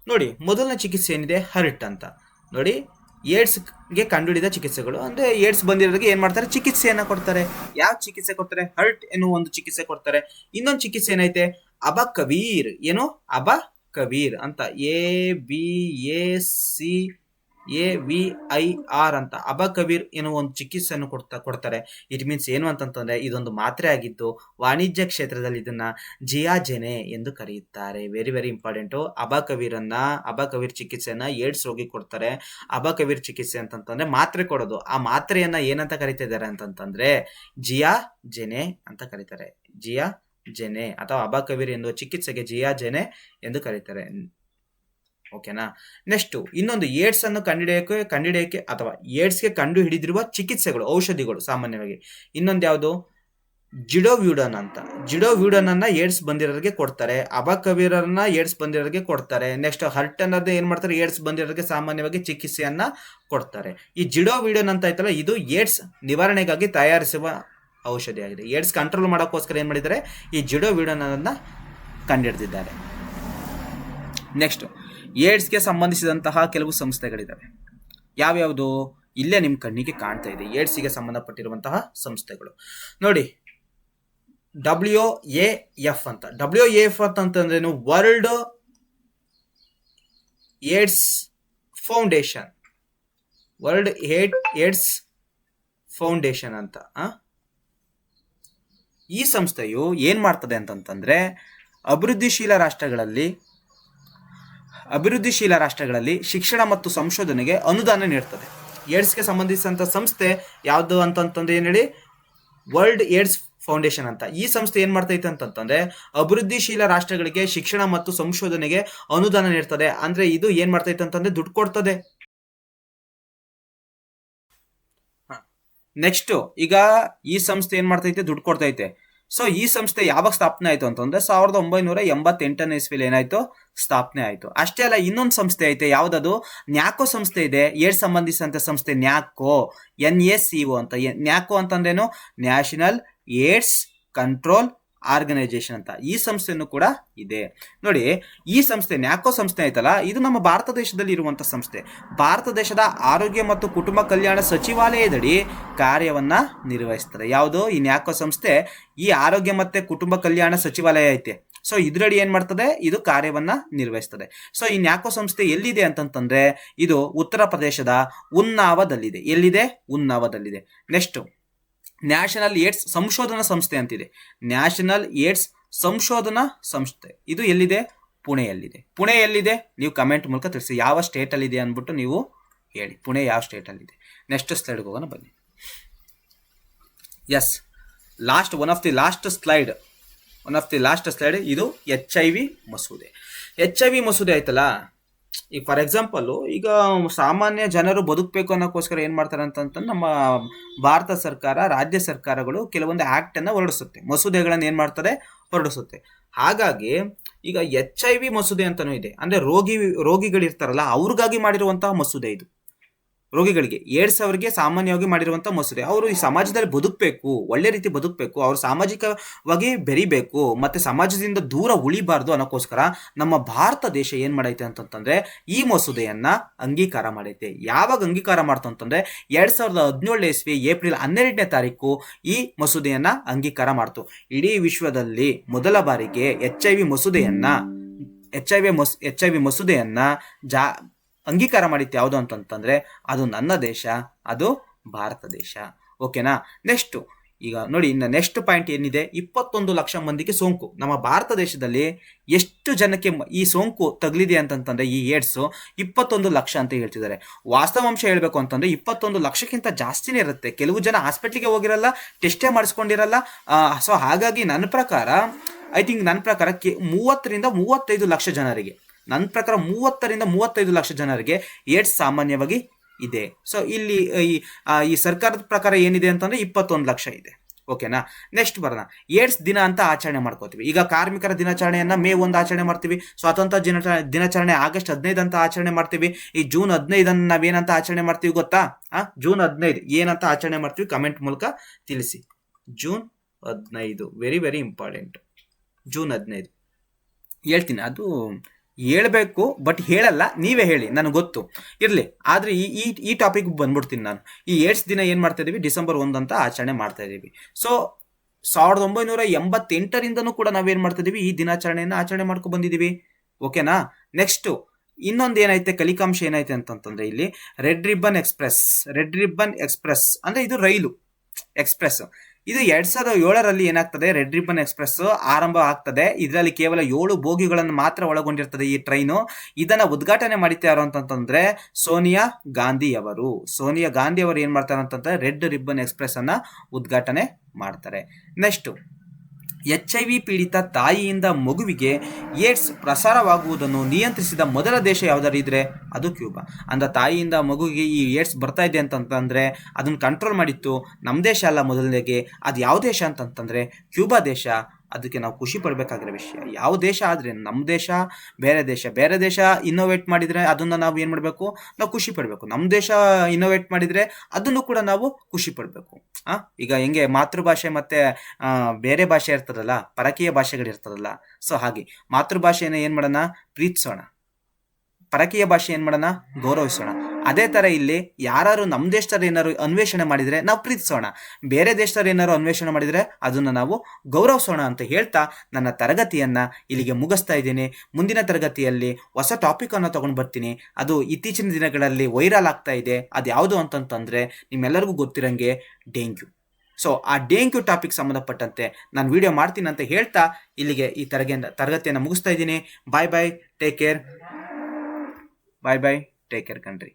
ನೋಡಿ, ಮೊದಲನೇ ಚಿಕಿತ್ಸೆ ಏನಿದೆ? ಹರ್ಟ್ ಅಂತ. ನೋಡಿ ಏಡ್ಸ್ಗೆ ಕಂಡುಹಿಡಿದ ಚಿಕಿತ್ಸೆಗಳು. ಅಂದ್ರೆ ಏಡ್ಸ್ ಬಂದಿರೋರಿಗೆ ಏನು ಮಾಡ್ತಾರೆ? ಚಿಕಿತ್ಸೆಯನ್ನ ಕೊಡ್ತಾರೆ. ಯಾವ ಚಿಕಿತ್ಸೆ ಕೊಡ್ತಾರೆ? ಹರ್ಟ್ ಎನ್ನುವ ಒಂದು ಚಿಕಿತ್ಸೆ ಕೊಡ್ತಾರೆ. ಇನ್ನೊಂದು ಚಿಕಿತ್ಸೆ ಏನೈತೆ? ಅಬ ಕಬೀರ್ ಏನು? ಅಬ ಕಬೀರ್ ಅಂತ. A, B, A, C A V I R ಅಂತ ಅಬಕವಿರ್ ಎನ್ನುವ ಒಂದು ಚಿಕಿತ್ಸೆಯನ್ನು ಕೊಡ್ತಾ ಕೊಡ್ತಾರೆ. ಇಟ್ ಮೀನ್ಸ್ ಏನು ಅಂತಂತಂದ್ರೆ ಇದೊಂದು ಮಾತ್ರೆ ಆಗಿದ್ದು ವಾಣಿಜ್ಯ ಕ್ಷೇತ್ರದಲ್ಲಿ ಇದನ್ನ ಜಿಯಾಜೆನೆ ಎಂದು ಕರೆಯುತ್ತಾರೆ. ವೆರಿ ವೆರಿ ಇಂಪಾರ್ಟೆಂಟು ಅನ್ನ ಅಬಕವೀರ್ ಚಿಕಿತ್ಸೆಯನ್ನ ಏಡ್ಸ್ ರೋಗಿ ಕೊಡ್ತಾರೆ. ಅಬಕವಿರ್ ಚಿಕಿತ್ಸೆ ಅಂತಂತಂದ್ರೆ ಮಾತ್ರೆ ಕೊಡೋದು. ಆ ಮಾತ್ರೆಯನ್ನ ಏನಂತ ಕರಿತಾ ಇದ್ದಾರೆ ಅಂತಂತಂದ್ರೆ ಜಿಯಾ ಜೆನೆ ಅಂತ ಕರೀತಾರೆ. ಜಿಯಾ ಜೆನೆ ಅಥವಾ ಅಬಕವಿರ್ ಎಂದು ಚಿಕಿತ್ಸೆಗೆ ಜಿಯಾ ಜೆನೆ ಎಂದು ಕರೀತಾರೆ. ಓಕೆನಾ ನೆಕ್ಸ್ಟ್ ಇನ್ನೊಂದು ಏಡ್ಸ್ ಅನ್ನು ಕಂಡುಹಿಡಿಯೋಕೆ ಕಂಡುಹಿಡಿಯೋಕೆ ಅಥವಾ ಏಡ್ಸ್ಗೆ ಕಂಡು ಹಿಡಿದಿರುವ ಚಿಕಿತ್ಸೆಗಳು, ಔಷಧಿಗಳು ಸಾಮಾನ್ಯವಾಗಿ. ಇನ್ನೊಂದು ಯಾವುದು? ಜಿಡೋವ್ಯೂಡನ್ ಅಂತ. ಜಿಡೋವ್ಯೂಡನ್ ಅನ್ನ ಏಡ್ಸ್ ಬಂದಿರೋರಿಗೆ ಕೊಡ್ತಾರೆ. ಅಬಕವೀರನ್ನ ಏಡ್ಸ್ ಬಂದಿರೋರಿಗೆ ಕೊಡ್ತಾರೆ. ನೆಕ್ಸ್ಟ್ ಹರ್ಟ್ ಅನ್ನೋದು ಏನ್ ಮಾಡ್ತಾರೆ? ಏಡ್ಸ್ ಬಂದಿರೋರಿಗೆ ಸಾಮಾನ್ಯವಾಗಿ ಚಿಕಿತ್ಸೆಯನ್ನ ಕೊಡ್ತಾರೆ. ಈ ಜಿಡೋವ್ಯೂಡನ್ ಅಂತ ಐತಲ್ಲ, ಇದು ಏಡ್ಸ್ ನಿವಾರಣೆಗಾಗಿ ತಯಾರಿಸುವ ಔಷಧಿ ಆಗಿದೆ ಏಡ್ಸ್ ಕಂಟ್ರೋಲ್ ಮಾಡೋಕ್ಕೋಸ್ಕರ ಏನ್ ಮಾಡಿದ್ದಾರೆ? ಈ ಜಿಡೋವ್ಯೂಡನ್ ಅನ್ನ ಕಂಡುಹಿಡಿದಿದ್ದಾರೆ ನೆಕ್ಸ್ಟ್ ಏಡ್ಸ್ಗೆ ಸಂಬಂಧಿಸಿದಂತಹ ಕೆಲವು ಸಂಸ್ಥೆಗಳಿದ್ದಾವೆ ಯಾವ್ಯಾವುದು? ಇಲ್ಲೇ ನಿಮ್ಮ ಕಣ್ಣಿಗೆ ಕಾಣ್ತಾ ಇದೆ ಏಡ್ಸಿಗೆ ಸಂಬಂಧಪಟ್ಟಿರುವಂತಹ ಸಂಸ್ಥೆಗಳು. ನೋಡಿ ಡಬ್ಲ್ಯೂ ಎ ಎಫ್ ಅಂತ. ಡಬ್ಲ್ಯೂ ಎ ಎಫ್ ಅಂತಂದ್ರೇನು? World AIDS foundation world aid AIDS foundation ಅಂತ? ಈ ಸಂಸ್ಥೆಯು ಏನ್ ಮಾಡ್ತದೆ ಅಂತಂತಂದ್ರೆ, ಅಭಿವೃದ್ಧಿಶೀಲ ರಾಷ್ಟ್ರಗಳಲ್ಲಿ ಅಭಿವೃದ್ಧಿಶೀಲ ರಾಷ್ಟ್ರಗಳಲ್ಲಿ ಶಿಕ್ಷಣ ಮತ್ತು ಸಂಶೋಧನೆಗೆ ಅನುದಾನ ನೀಡ್ತದೆ. ಏಡ್ಸ್ಗೆ ಸಂಬಂಧಿಸಿದಂಥ ಸಂಸ್ಥೆ ಯಾವುದು ಅಂತಂತಂದ್ರೆ ಏನು ಹೇಳಿ ವರ್ಲ್ಡ್ ಏಡ್ಸ್ ಫೌಂಡೇಶನ್ ಅಂತ. ಈ ಸಂಸ್ಥೆ ಏನ್ ಮಾಡ್ತೈತೆ ಅಂತಂತಂದ್ರೆ ಅಭಿವೃದ್ಧಿಶೀಲ ರಾಷ್ಟ್ರಗಳಿಗೆ ಶಿಕ್ಷಣ ಮತ್ತು ಸಂಶೋಧನೆಗೆ ಅನುದಾನ ನೀಡ್ತದೆ. ಅಂದ್ರೆ ಇದು ಏನ್ ಮಾಡ್ತೈತೆ ಅಂತಂದ್ರೆ ದುಡ್ಡು ಕೊಡ್ತದೆ. ನೆಕ್ಸ್ಟ್, ಈಗ ಈ ಸಂಸ್ಥೆ ಏನ್ ಮಾಡ್ತೈತೆ? ದುಡ್ಡು ಕೊಡ್ತೈತೆ. ಸೊ ಈ ಸಂಸ್ಥೆ ಯಾವಾಗ ಸ್ಥಾಪನೆ ಆಯ್ತು ಅಂತಂದ್ರೆ ಸಾವಿರದ ಒಂಬೈನೂರ ಎಂಬತ್ತೆಂಟನೇ ಇಸ್ವಿಲಿ ಏನಾಯ್ತು? ಸ್ಥಾಪನೆ ಆಯ್ತು. ಅಷ್ಟೇ ಅಲ್ಲ, ಇನ್ನೊಂದು ಸಂಸ್ಥೆ ಐತೆ. ಯಾವ್ದದು? ನ್ಯಾಕೋ ಸಂಸ್ಥೆ ಇದೆ. ಏಡ್ ಸಂಬಂಧಿಸಿದಂತ ಸಂಸ್ಥೆ NACO N S C O ಅಂತ. ನ್ಯಾಕೋ ಅಂತಂದ್ರೇನು ನ್ಯಾಷನಲ್ ಏಡ್ಸ್ ಕಂಟ್ರೋಲ್ ಆರ್ಗನೈಸೇಷನ್ ಅಂತ ಈ ಸಂಸ್ಥೆನೂ ಕೂಡ ಇದೆ. ನೋಡಿ, ಈ ಸಂಸ್ಥೆ ನ್ಯಾಕೋ ಸಂಸ್ಥೆ ಐತಲ್ಲ ಇದು ನಮ್ಮ ಭಾರತ ದೇಶದಲ್ಲಿ ಇರುವಂತ ಸಂಸ್ಥೆ. ಭಾರತ ದೇಶದ ಆರೋಗ್ಯ ಮತ್ತು ಕುಟುಂಬ ಕಲ್ಯಾಣ ಸಚಿವಾಲಯದಡಿ ಕಾರ್ಯವನ್ನ ನಿರ್ವಹಿಸ್ತದೆ ಯಾವುದು? ಈ ನ್ಯಾಕೋ ಸಂಸ್ಥೆ, ಈ ಆರೋಗ್ಯ ಮತ್ತೆ ಕುಟುಂಬ ಕಲ್ಯಾಣ ಸಚಿವಾಲಯ ಐತೆ. ಸೊ, ಇದರಡಿ ಏನ್ ಮಾಡ್ತದೆ? ಇದು ಕಾರ್ಯವನ್ನ ನಿರ್ವಹಿಸ್ತದೆ. ಸೊ, ಈ ನ್ಯಾಕೋ ಸಂಸ್ಥೆ ಎಲ್ಲಿದೆ ಅಂತಂತಂದ್ರೆ, ಇದು ಉತ್ತರ ಪ್ರದೇಶದ ಉನ್ನಾವದಲ್ಲಿದೆ. ಎಲ್ಲಿದೆ? ಉನ್ನಾವದಲ್ಲಿದೆ. ನೆಕ್ಸ್ಟ್ ನ್ಯಾಷನಲ್ ಏಡ್ಸ್ ಸಂಶೋಧನಾ ಸಂಸ್ಥೆ ಅಂತಿದೆ. ನ್ಯಾಷನಲ್ ಏಡ್ಸ್ ಸಂಶೋಧನಾ ಸಂಸ್ಥೆ. ಇದು ಎಲ್ಲಿದೆ? ಪುಣೆಯಲ್ಲಿದೆ. ಪುಣೆಯಲ್ಲಿದೆ ನೀವು ಕಮೆಂಟ್ ಮೂಲಕ ತಿಳಿಸಿ. ಯಾವ ಸ್ಟೇಟಲ್ಲಿದೆ ಅಂದ್ಬಿಟ್ಟು ನೀವು ಹೇಳಿ. ಪುಣೆ ಯಾವ ಸ್ಟೇಟಲ್ಲಿದೆ ನೆಕ್ಸ್ಟ್ ಸ್ಲೈಡ್ಗೆ ಹೋಗೋಣ, ಬನ್ನಿ. Yes last one of the last slide one of the last slide ಇದು ಎಚ್ ಐ ವಿ ಮಸೂದೆ. ಎಚ್ ಐ ವಿ ಮಸೂದೆ ಆಯ್ತಲ್ಲ? ಈಗ ಫಾರ್ ಎಕ್ಸಾಂಪಲ್ ಈಗ ಸಾಮಾನ್ಯ ಜನರು ಬದುಕಬೇಕು ಅನ್ನೋಕ್ಕೋಸ್ಕರ ಏನ್ ಮಾಡ್ತಾರೆ ಅಂತಂತ ನಮ್ಮ ಭಾರತ ಸರ್ಕಾರ, ರಾಜ್ಯ ಸರ್ಕಾರಗಳು ಕೆಲವೊಂದು ಆಕ್ಟ್ ಅನ್ನ ಹೊರಡಿಸುತ್ತೆ. ಮಸೂದೆಗಳನ್ನ ಏನ್ ಮಾಡ್ತಾರೆ ಹೊರಡಿಸುತ್ತೆ. ಹಾಗಾಗಿ ಈಗ ಎಚ್ ಐ ವಿ ಮಸೂದೆ ಅಂತಾನೂ ಇದೆ. ಅಂದ್ರೆ ರೋಗಿ, ರೋಗಿಗಳಿರ್ತಾರಲ್ಲ, ಅವ್ರಿಗಾಗಿ ಮಾಡಿರುವಂತಹ ಮಸೂದೆ ಇದು. ರೋಗಿಗಳಿಗೆ ಏಡ್ಸ್ ಅವರಿಗೆ ಸಾಮಾನ್ಯವಾಗಿ ಮಾಡಿರುವಂಥ ಮಸೂದೆ. ಅವರು ಈ ಸಮಾಜದಲ್ಲಿ ಬದುಕಬೇಕು, ಒಳ್ಳೆ ರೀತಿ ಬದುಕಬೇಕು, ಅವರು ಸಾಮಾಜಿಕವಾಗಿ ಬೆರಿಬೇಕು, ಮತ್ತೆ ಸಮಾಜದಿಂದ ದೂರ ಉಳಿಬಾರ್ದು ಅನ್ನೋಕ್ಕೋಸ್ಕರ ನಮ್ಮ ಭಾರತ ದೇಶ ಏನು ಮಾಡೈತೆ ಅಂತಂತಂದ್ರೆ, ಈ ಮಸೂದೆಯನ್ನ ಅಂಗೀಕಾರ ಮಾಡೈತೆ. ಯಾವಾಗ ಅಂಗೀಕಾರ ಮಾಡ್ತು ಅಂತಂದ್ರೆ, ಎರಡು ಸಾವಿರದ ಹದಿನೇಳನೇ ಇಸ್ವಿ ಏಪ್ರಿಲ್ ಹನ್ನೆರಡನೇ ತಾರೀಕು ಈ ಮಸೂದೆಯನ್ನ ಅಂಗೀಕಾರ ಮಾಡ್ತು. ಇಡೀ ವಿಶ್ವದಲ್ಲಿ ಮೊದಲ ಬಾರಿಗೆ ಎಚ್ ಐ ವಿ ಮಸೂದೆಯನ್ನ ಎಚ್ ಐ ವಿ ಮಸ್ ಎಚ್ ಐ ವಿ ಮಸೂದೆಯನ್ನ ಜಾ ಅಂಗೀಕಾರ ಮಾಡಿತ್ತು ಯಾವುದು ಅಂತಂತಂದ್ರೆ ಅದು ನನ್ನ ದೇಶ, ಅದು ಭಾರತ ದೇಶ. ಓಕೆನಾ? ನೆಕ್ಸ್ಟ್ ಈಗ ನೋಡಿ, ಇನ್ನು ನೆಕ್ಸ್ಟ್ ಪಾಯಿಂಟ್ ಏನಿದೆ? ಇಪ್ಪತ್ತೊಂದು ಲಕ್ಷ ಮಂದಿಗೆ ಸೋಂಕು. ನಮ್ಮ ಭಾರತ ದೇಶದಲ್ಲಿ ಎಷ್ಟು ಜನಕ್ಕೆ ಈ ಸೋಂಕು ತಗಲಿದೆ ಅಂತಂತಂದ್ರೆ, ಈ ಏಡ್ಸ್ ಇಪ್ಪತ್ತೊಂದು ಲಕ್ಷ ಅಂತ ಹೇಳ್ತಿದ್ದಾರೆ. ವಾಸ್ತವಾಂಶ ಹೇಳಬೇಕು ಅಂತಂದ್ರೆ, ಇಪ್ಪತ್ತೊಂದು ಲಕ್ಷಕ್ಕಿಂತ ಜಾಸ್ತಿನೇ ಇರುತ್ತೆ. ಕೆಲವು ಜನ ಹಾಸ್ಪಿಟ್ಲಿಗೆ ಹೋಗಿರಲ್ಲ ಟೆಸ್ಟೇ ಮಾಡಿಸ್ಕೊಂಡಿರಲ್ಲ. ಸೊ ಹಾಗಾಗಿ ನನ್ನ ಪ್ರಕಾರ ಐ ಥಿಂಕ್ ನನ್ನ ಪ್ರಕಾರ ಕೆ ಮೂವತ್ತರಿಂದ ಮೂವತ್ತೈದು ಲಕ್ಷ ಜನರಿಗೆ ನನ್ನ ಪ್ರಕಾರ ಮೂವತ್ತರಿಂದ ಮೂವತ್ತೈದು ಲಕ್ಷ ಜನರಿಗೆ ಏಡ್ಸ್ ಸಾಮಾನ್ಯವಾಗಿ ಇದೆ. ಸೊ ಇಲ್ಲಿ, ಈ ಸರ್ಕಾರದ ಪ್ರಕಾರ ಏನಿದೆ ಅಂತಂದ್ರೆ ಇಪ್ಪತ್ತೊಂದು ಲಕ್ಷ ಇದೆ. ಓಕೆನಾ ನೆಕ್ಸ್ಟ್ ಬರೋಣ. ಏಡ್ಸ್ ದಿನ ಅಂತ ಆಚರಣೆ ಮಾಡ್ಕೋತೀವಿ. ಈಗ ಕಾರ್ಮಿಕರ ದಿನಾಚರಣೆಯನ್ನು ಮೇ ಒಂದು ಆಚರಣೆ ಮಾಡ್ತೀವಿ. ಸ್ವಾತಂತ್ರ್ಯ ದಿನ ದಿನಾಚರಣೆ ಆಗಸ್ಟ್ ಹದಿನೈದು ಅಂತ ಆಚರಣೆ ಮಾಡ್ತೀವಿ. ಈ ಜೂನ್ ಹದಿನೈದನ್ನು ನಾವೇನಂತ ಆಚರಣೆ ಮಾಡ್ತೀವಿ ಗೊತ್ತಾ? ಆ, ಜೂನ್ ಹದಿನೈದು ಏನಂತ ಆಚರಣೆ ಮಾಡ್ತೀವಿ ಕಮೆಂಟ್ ಮೂಲಕ ತಿಳಿಸಿ. ಜೂನ್ ಹದಿನೈದು. ವೆರಿ ವೆರಿ ಇಂಪಾರ್ಟೆಂಟ್ ಜೂನ್ ಹದಿನೈದು. ಹೇಳ್ತೀನಿ. ಅದು ಹೇಳ್ಬೇಕು ಬಟ್ ಹೇಳಲ್ಲ, ನೀವೇ ಹೇಳಿ, ನನಗೆ ಗೊತ್ತು. ಇರಲಿ, ಆದರೆ ಈ ಈ ಈ ಟಾಪಿಕ್ ಬಂದ್ಬಿಡ್ತೀನಿ ನಾನು. ಈ ಏಡ್ಸ್ ದಿನ ಏನು ಮಾಡ್ತಾ ಇದ್ದೀವಿ ಡಿಸೆಂಬರ್ ಒಂದಂತ ಆಚರಣೆ ಮಾಡ್ತಾ ಇದ್ದೀವಿ ಸೊ ಸಾವಿರದ ಒಂಬೈನೂರ ಎಂಬತ್ತೆಂಟರಿಂದನೂ ಕೂಡ ನಾವೇನು ಮಾಡ್ತಾ ಇದೀವಿ? ಈ ದಿನಾಚರಣೆಯನ್ನು ಆಚರಣೆ ಮಾಡ್ಕೊ ಬಂದಿದ್ದೀವಿ ಓಕೆನಾ? ನೆಕ್ಸ್ಟು ಇನ್ನೊಂದು ಏನೈತೆ? ಕಲಿಕಾಂಶ ಏನೈತೆ ಅಂತಂತಂದ್ರೆ ಇಲ್ಲಿ, red ribbon express, red ribbon express, ಅಂದ್ರೆ ಇದು ರೈಲು, ಎಕ್ಸ್ಪ್ರೆಸ್. ಇದು ಎರಡ್ ಸಾವಿರದ ಏಳರಲ್ಲಿ ಏನಾಗ್ತದೆ? ರೆಡ್ ರಿಬ್ಬನ್ ಎಕ್ಸ್ಪ್ರೆಸ್ ಆರಂಭ ಆಗ್ತದೆ. ಇದರಲ್ಲಿ ಕೇವಲ ಏಳು ಬೋಗಿಗಳನ್ನು ಮಾತ್ರ ಒಳಗೊಂಡಿರ್ತದೆ ಈ ಟ್ರೈನು. ಇದನ್ನ ಉದ್ಘಾಟನೆ ಮಾಡಿತ್ತು ಯಾರು ಅಂತಂತಂದ್ರೆ ಸೋನಿಯಾ ಗಾಂಧಿ ಅವರು. ಸೋನಿಯಾ ಗಾಂಧಿ ಅವರು ಏನ್ ಮಾಡ್ತಾರೆ ಅಂತಂದ್ರೆ ರೆಡ್ ರಿಬ್ಬನ್ ಎಕ್ಸ್ಪ್ರೆಸ್ ಅನ್ನ ಉದ್ಘಾಟನೆ ಮಾಡ್ತಾರೆ. ನೆಕ್ಸ್ಟ್ ಎಚ್ ಐ ವಿ ಪೀಡಿತ ತಾಯಿಯಿಂದ ಮಗುವಿಗೆ ಏಡ್ಸ್ ಪ್ರಸಾರವಾಗುವುದನ್ನು ನಿಯಂತ್ರಿಸಿದ ಮೊದಲ ದೇಶ ಯಾವುದಾದ್ರು ಇದ್ರೆ ಅದು ಕ್ಯೂಬಾ. ಅಂದ್ರೆ ತಾಯಿಯಿಂದ ಮಗುವಿಗೆ ಈ ಏಡ್ಸ್ ಬರ್ತಾ ಇದೆ ಅಂತಂತಂದ್ರೆ ಅದನ್ನ ಕಂಟ್ರೋಲ್ ಮಾಡಿತ್ತು. ನಮ್ಮ ದೇಶ ಅಲ್ಲ ಮೊದಲನೇಗೆ, ಅದು ಯಾವ ದೇಶ ಅಂತಂತಂದ್ರೆ ಕ್ಯೂಬಾ ದೇಶ. ಅದಕ್ಕೆ ನಾವು ಖುಷಿ ಪಡಬೇಕಾಗಿರೋ ವಿಷಯ. ಯಾವ ದೇಶ ಆದರೆ ನಮ್ಮ ದೇಶ, ಬೇರೆ ದೇಶ. ಬೇರೆ ದೇಶ ಇನ್ನೋವೇಟ್ ಮಾಡಿದರೆ ಅದನ್ನು ನಾವು ಏನು ಮಾಡಬೇಕು? ನಾವು ಖುಷಿ ಪಡಬೇಕು. ನಮ್ಮ ದೇಶ ಇನ್ನೋವೇಟ್ ಮಾಡಿದರೆ ಅದನ್ನು ಕೂಡ ನಾವು ಖುಷಿ ಪಡಬೇಕು. ಆ? ಈಗ ಹೆಂಗೆ ಮಾತೃಭಾಷೆ ಮತ್ತೆ ಬೇರೆ ಭಾಷೆ ಇರ್ತದಲ್ಲ, ಪರಕೀಯ ಭಾಷೆಗಳಿರ್ತದಲ್ಲ ಸೊ ಹಾಗೆ ಮಾತೃಭಾಷೆನ ಏನ್ ಮಾಡೋಣ? ಪ್ರೀತಿಸೋಣ. ಪರಕೀಯ ಭಾಷೆ ಏನು ಮಾಡೋಣ? ಗೌರವಿಸೋಣ. ಅದೇ ತರ ಇಲ್ಲಿ ಯಾರು ನಮ್ಮ ದೇಶದಲ್ಲಿ ಏನಾದ್ರು ಅನ್ವೇಷಣೆ ಮಾಡಿದ್ರೆ ನಾವು ಪ್ರೀತಿಸೋಣ. ಬೇರೆ ದೇಶದಲ್ಲಿ ಏನಾದ್ರು ಅನ್ವೇಷಣೆ ಮಾಡಿದ್ರೆ ಅದನ್ನ ನಾವು ಗೌರವಿಸೋಣ ಅಂತ ಹೇಳ್ತಾ ನನ್ನ ತರಗತಿಯನ್ನ ಇಲ್ಲಿಗೆ ಮುಗಿಸ್ತಾ ಇದ್ದೀನಿ. ಮುಂದಿನ ತರಗತಿಯಲ್ಲಿ ಹೊಸ ಟಾಪಿಕ್ ತೊಗೊಂಡು ತಗೊಂಡು ಬರ್ತೀನಿ. ಅದು ಇತ್ತೀಚಿನ ದಿನಗಳಲ್ಲಿ ವೈರಲ್ ಆಗ್ತಾ ಇದೆ. ಅದು ಯಾವುದು ಅಂತಂತಂದರೆ ನಿಮ್ಮೆಲ್ಲರಿಗೂ ಗೊತ್ತಿರಂಗೆ ಡೆಂಗ್ಯೂ. ಸೊ ಆ ಡೆಂಗ್ಯೂ ಟಾಪಿಕ್ ಸಂಬಂಧಪಟ್ಟಂತೆ ನಾನು ವಿಡಿಯೋ ಮಾಡ್ತೀನಿ ಅಂತ ಹೇಳ್ತಾ ಇಲ್ಲಿಗೆ ಈ ತರಗ ತರಗತಿಯನ್ನು ಮುಗಿಸ್ತಾ ಇದ್ದೀನಿ. Bye bye take care bye bye take care ಕಣ್ರಿ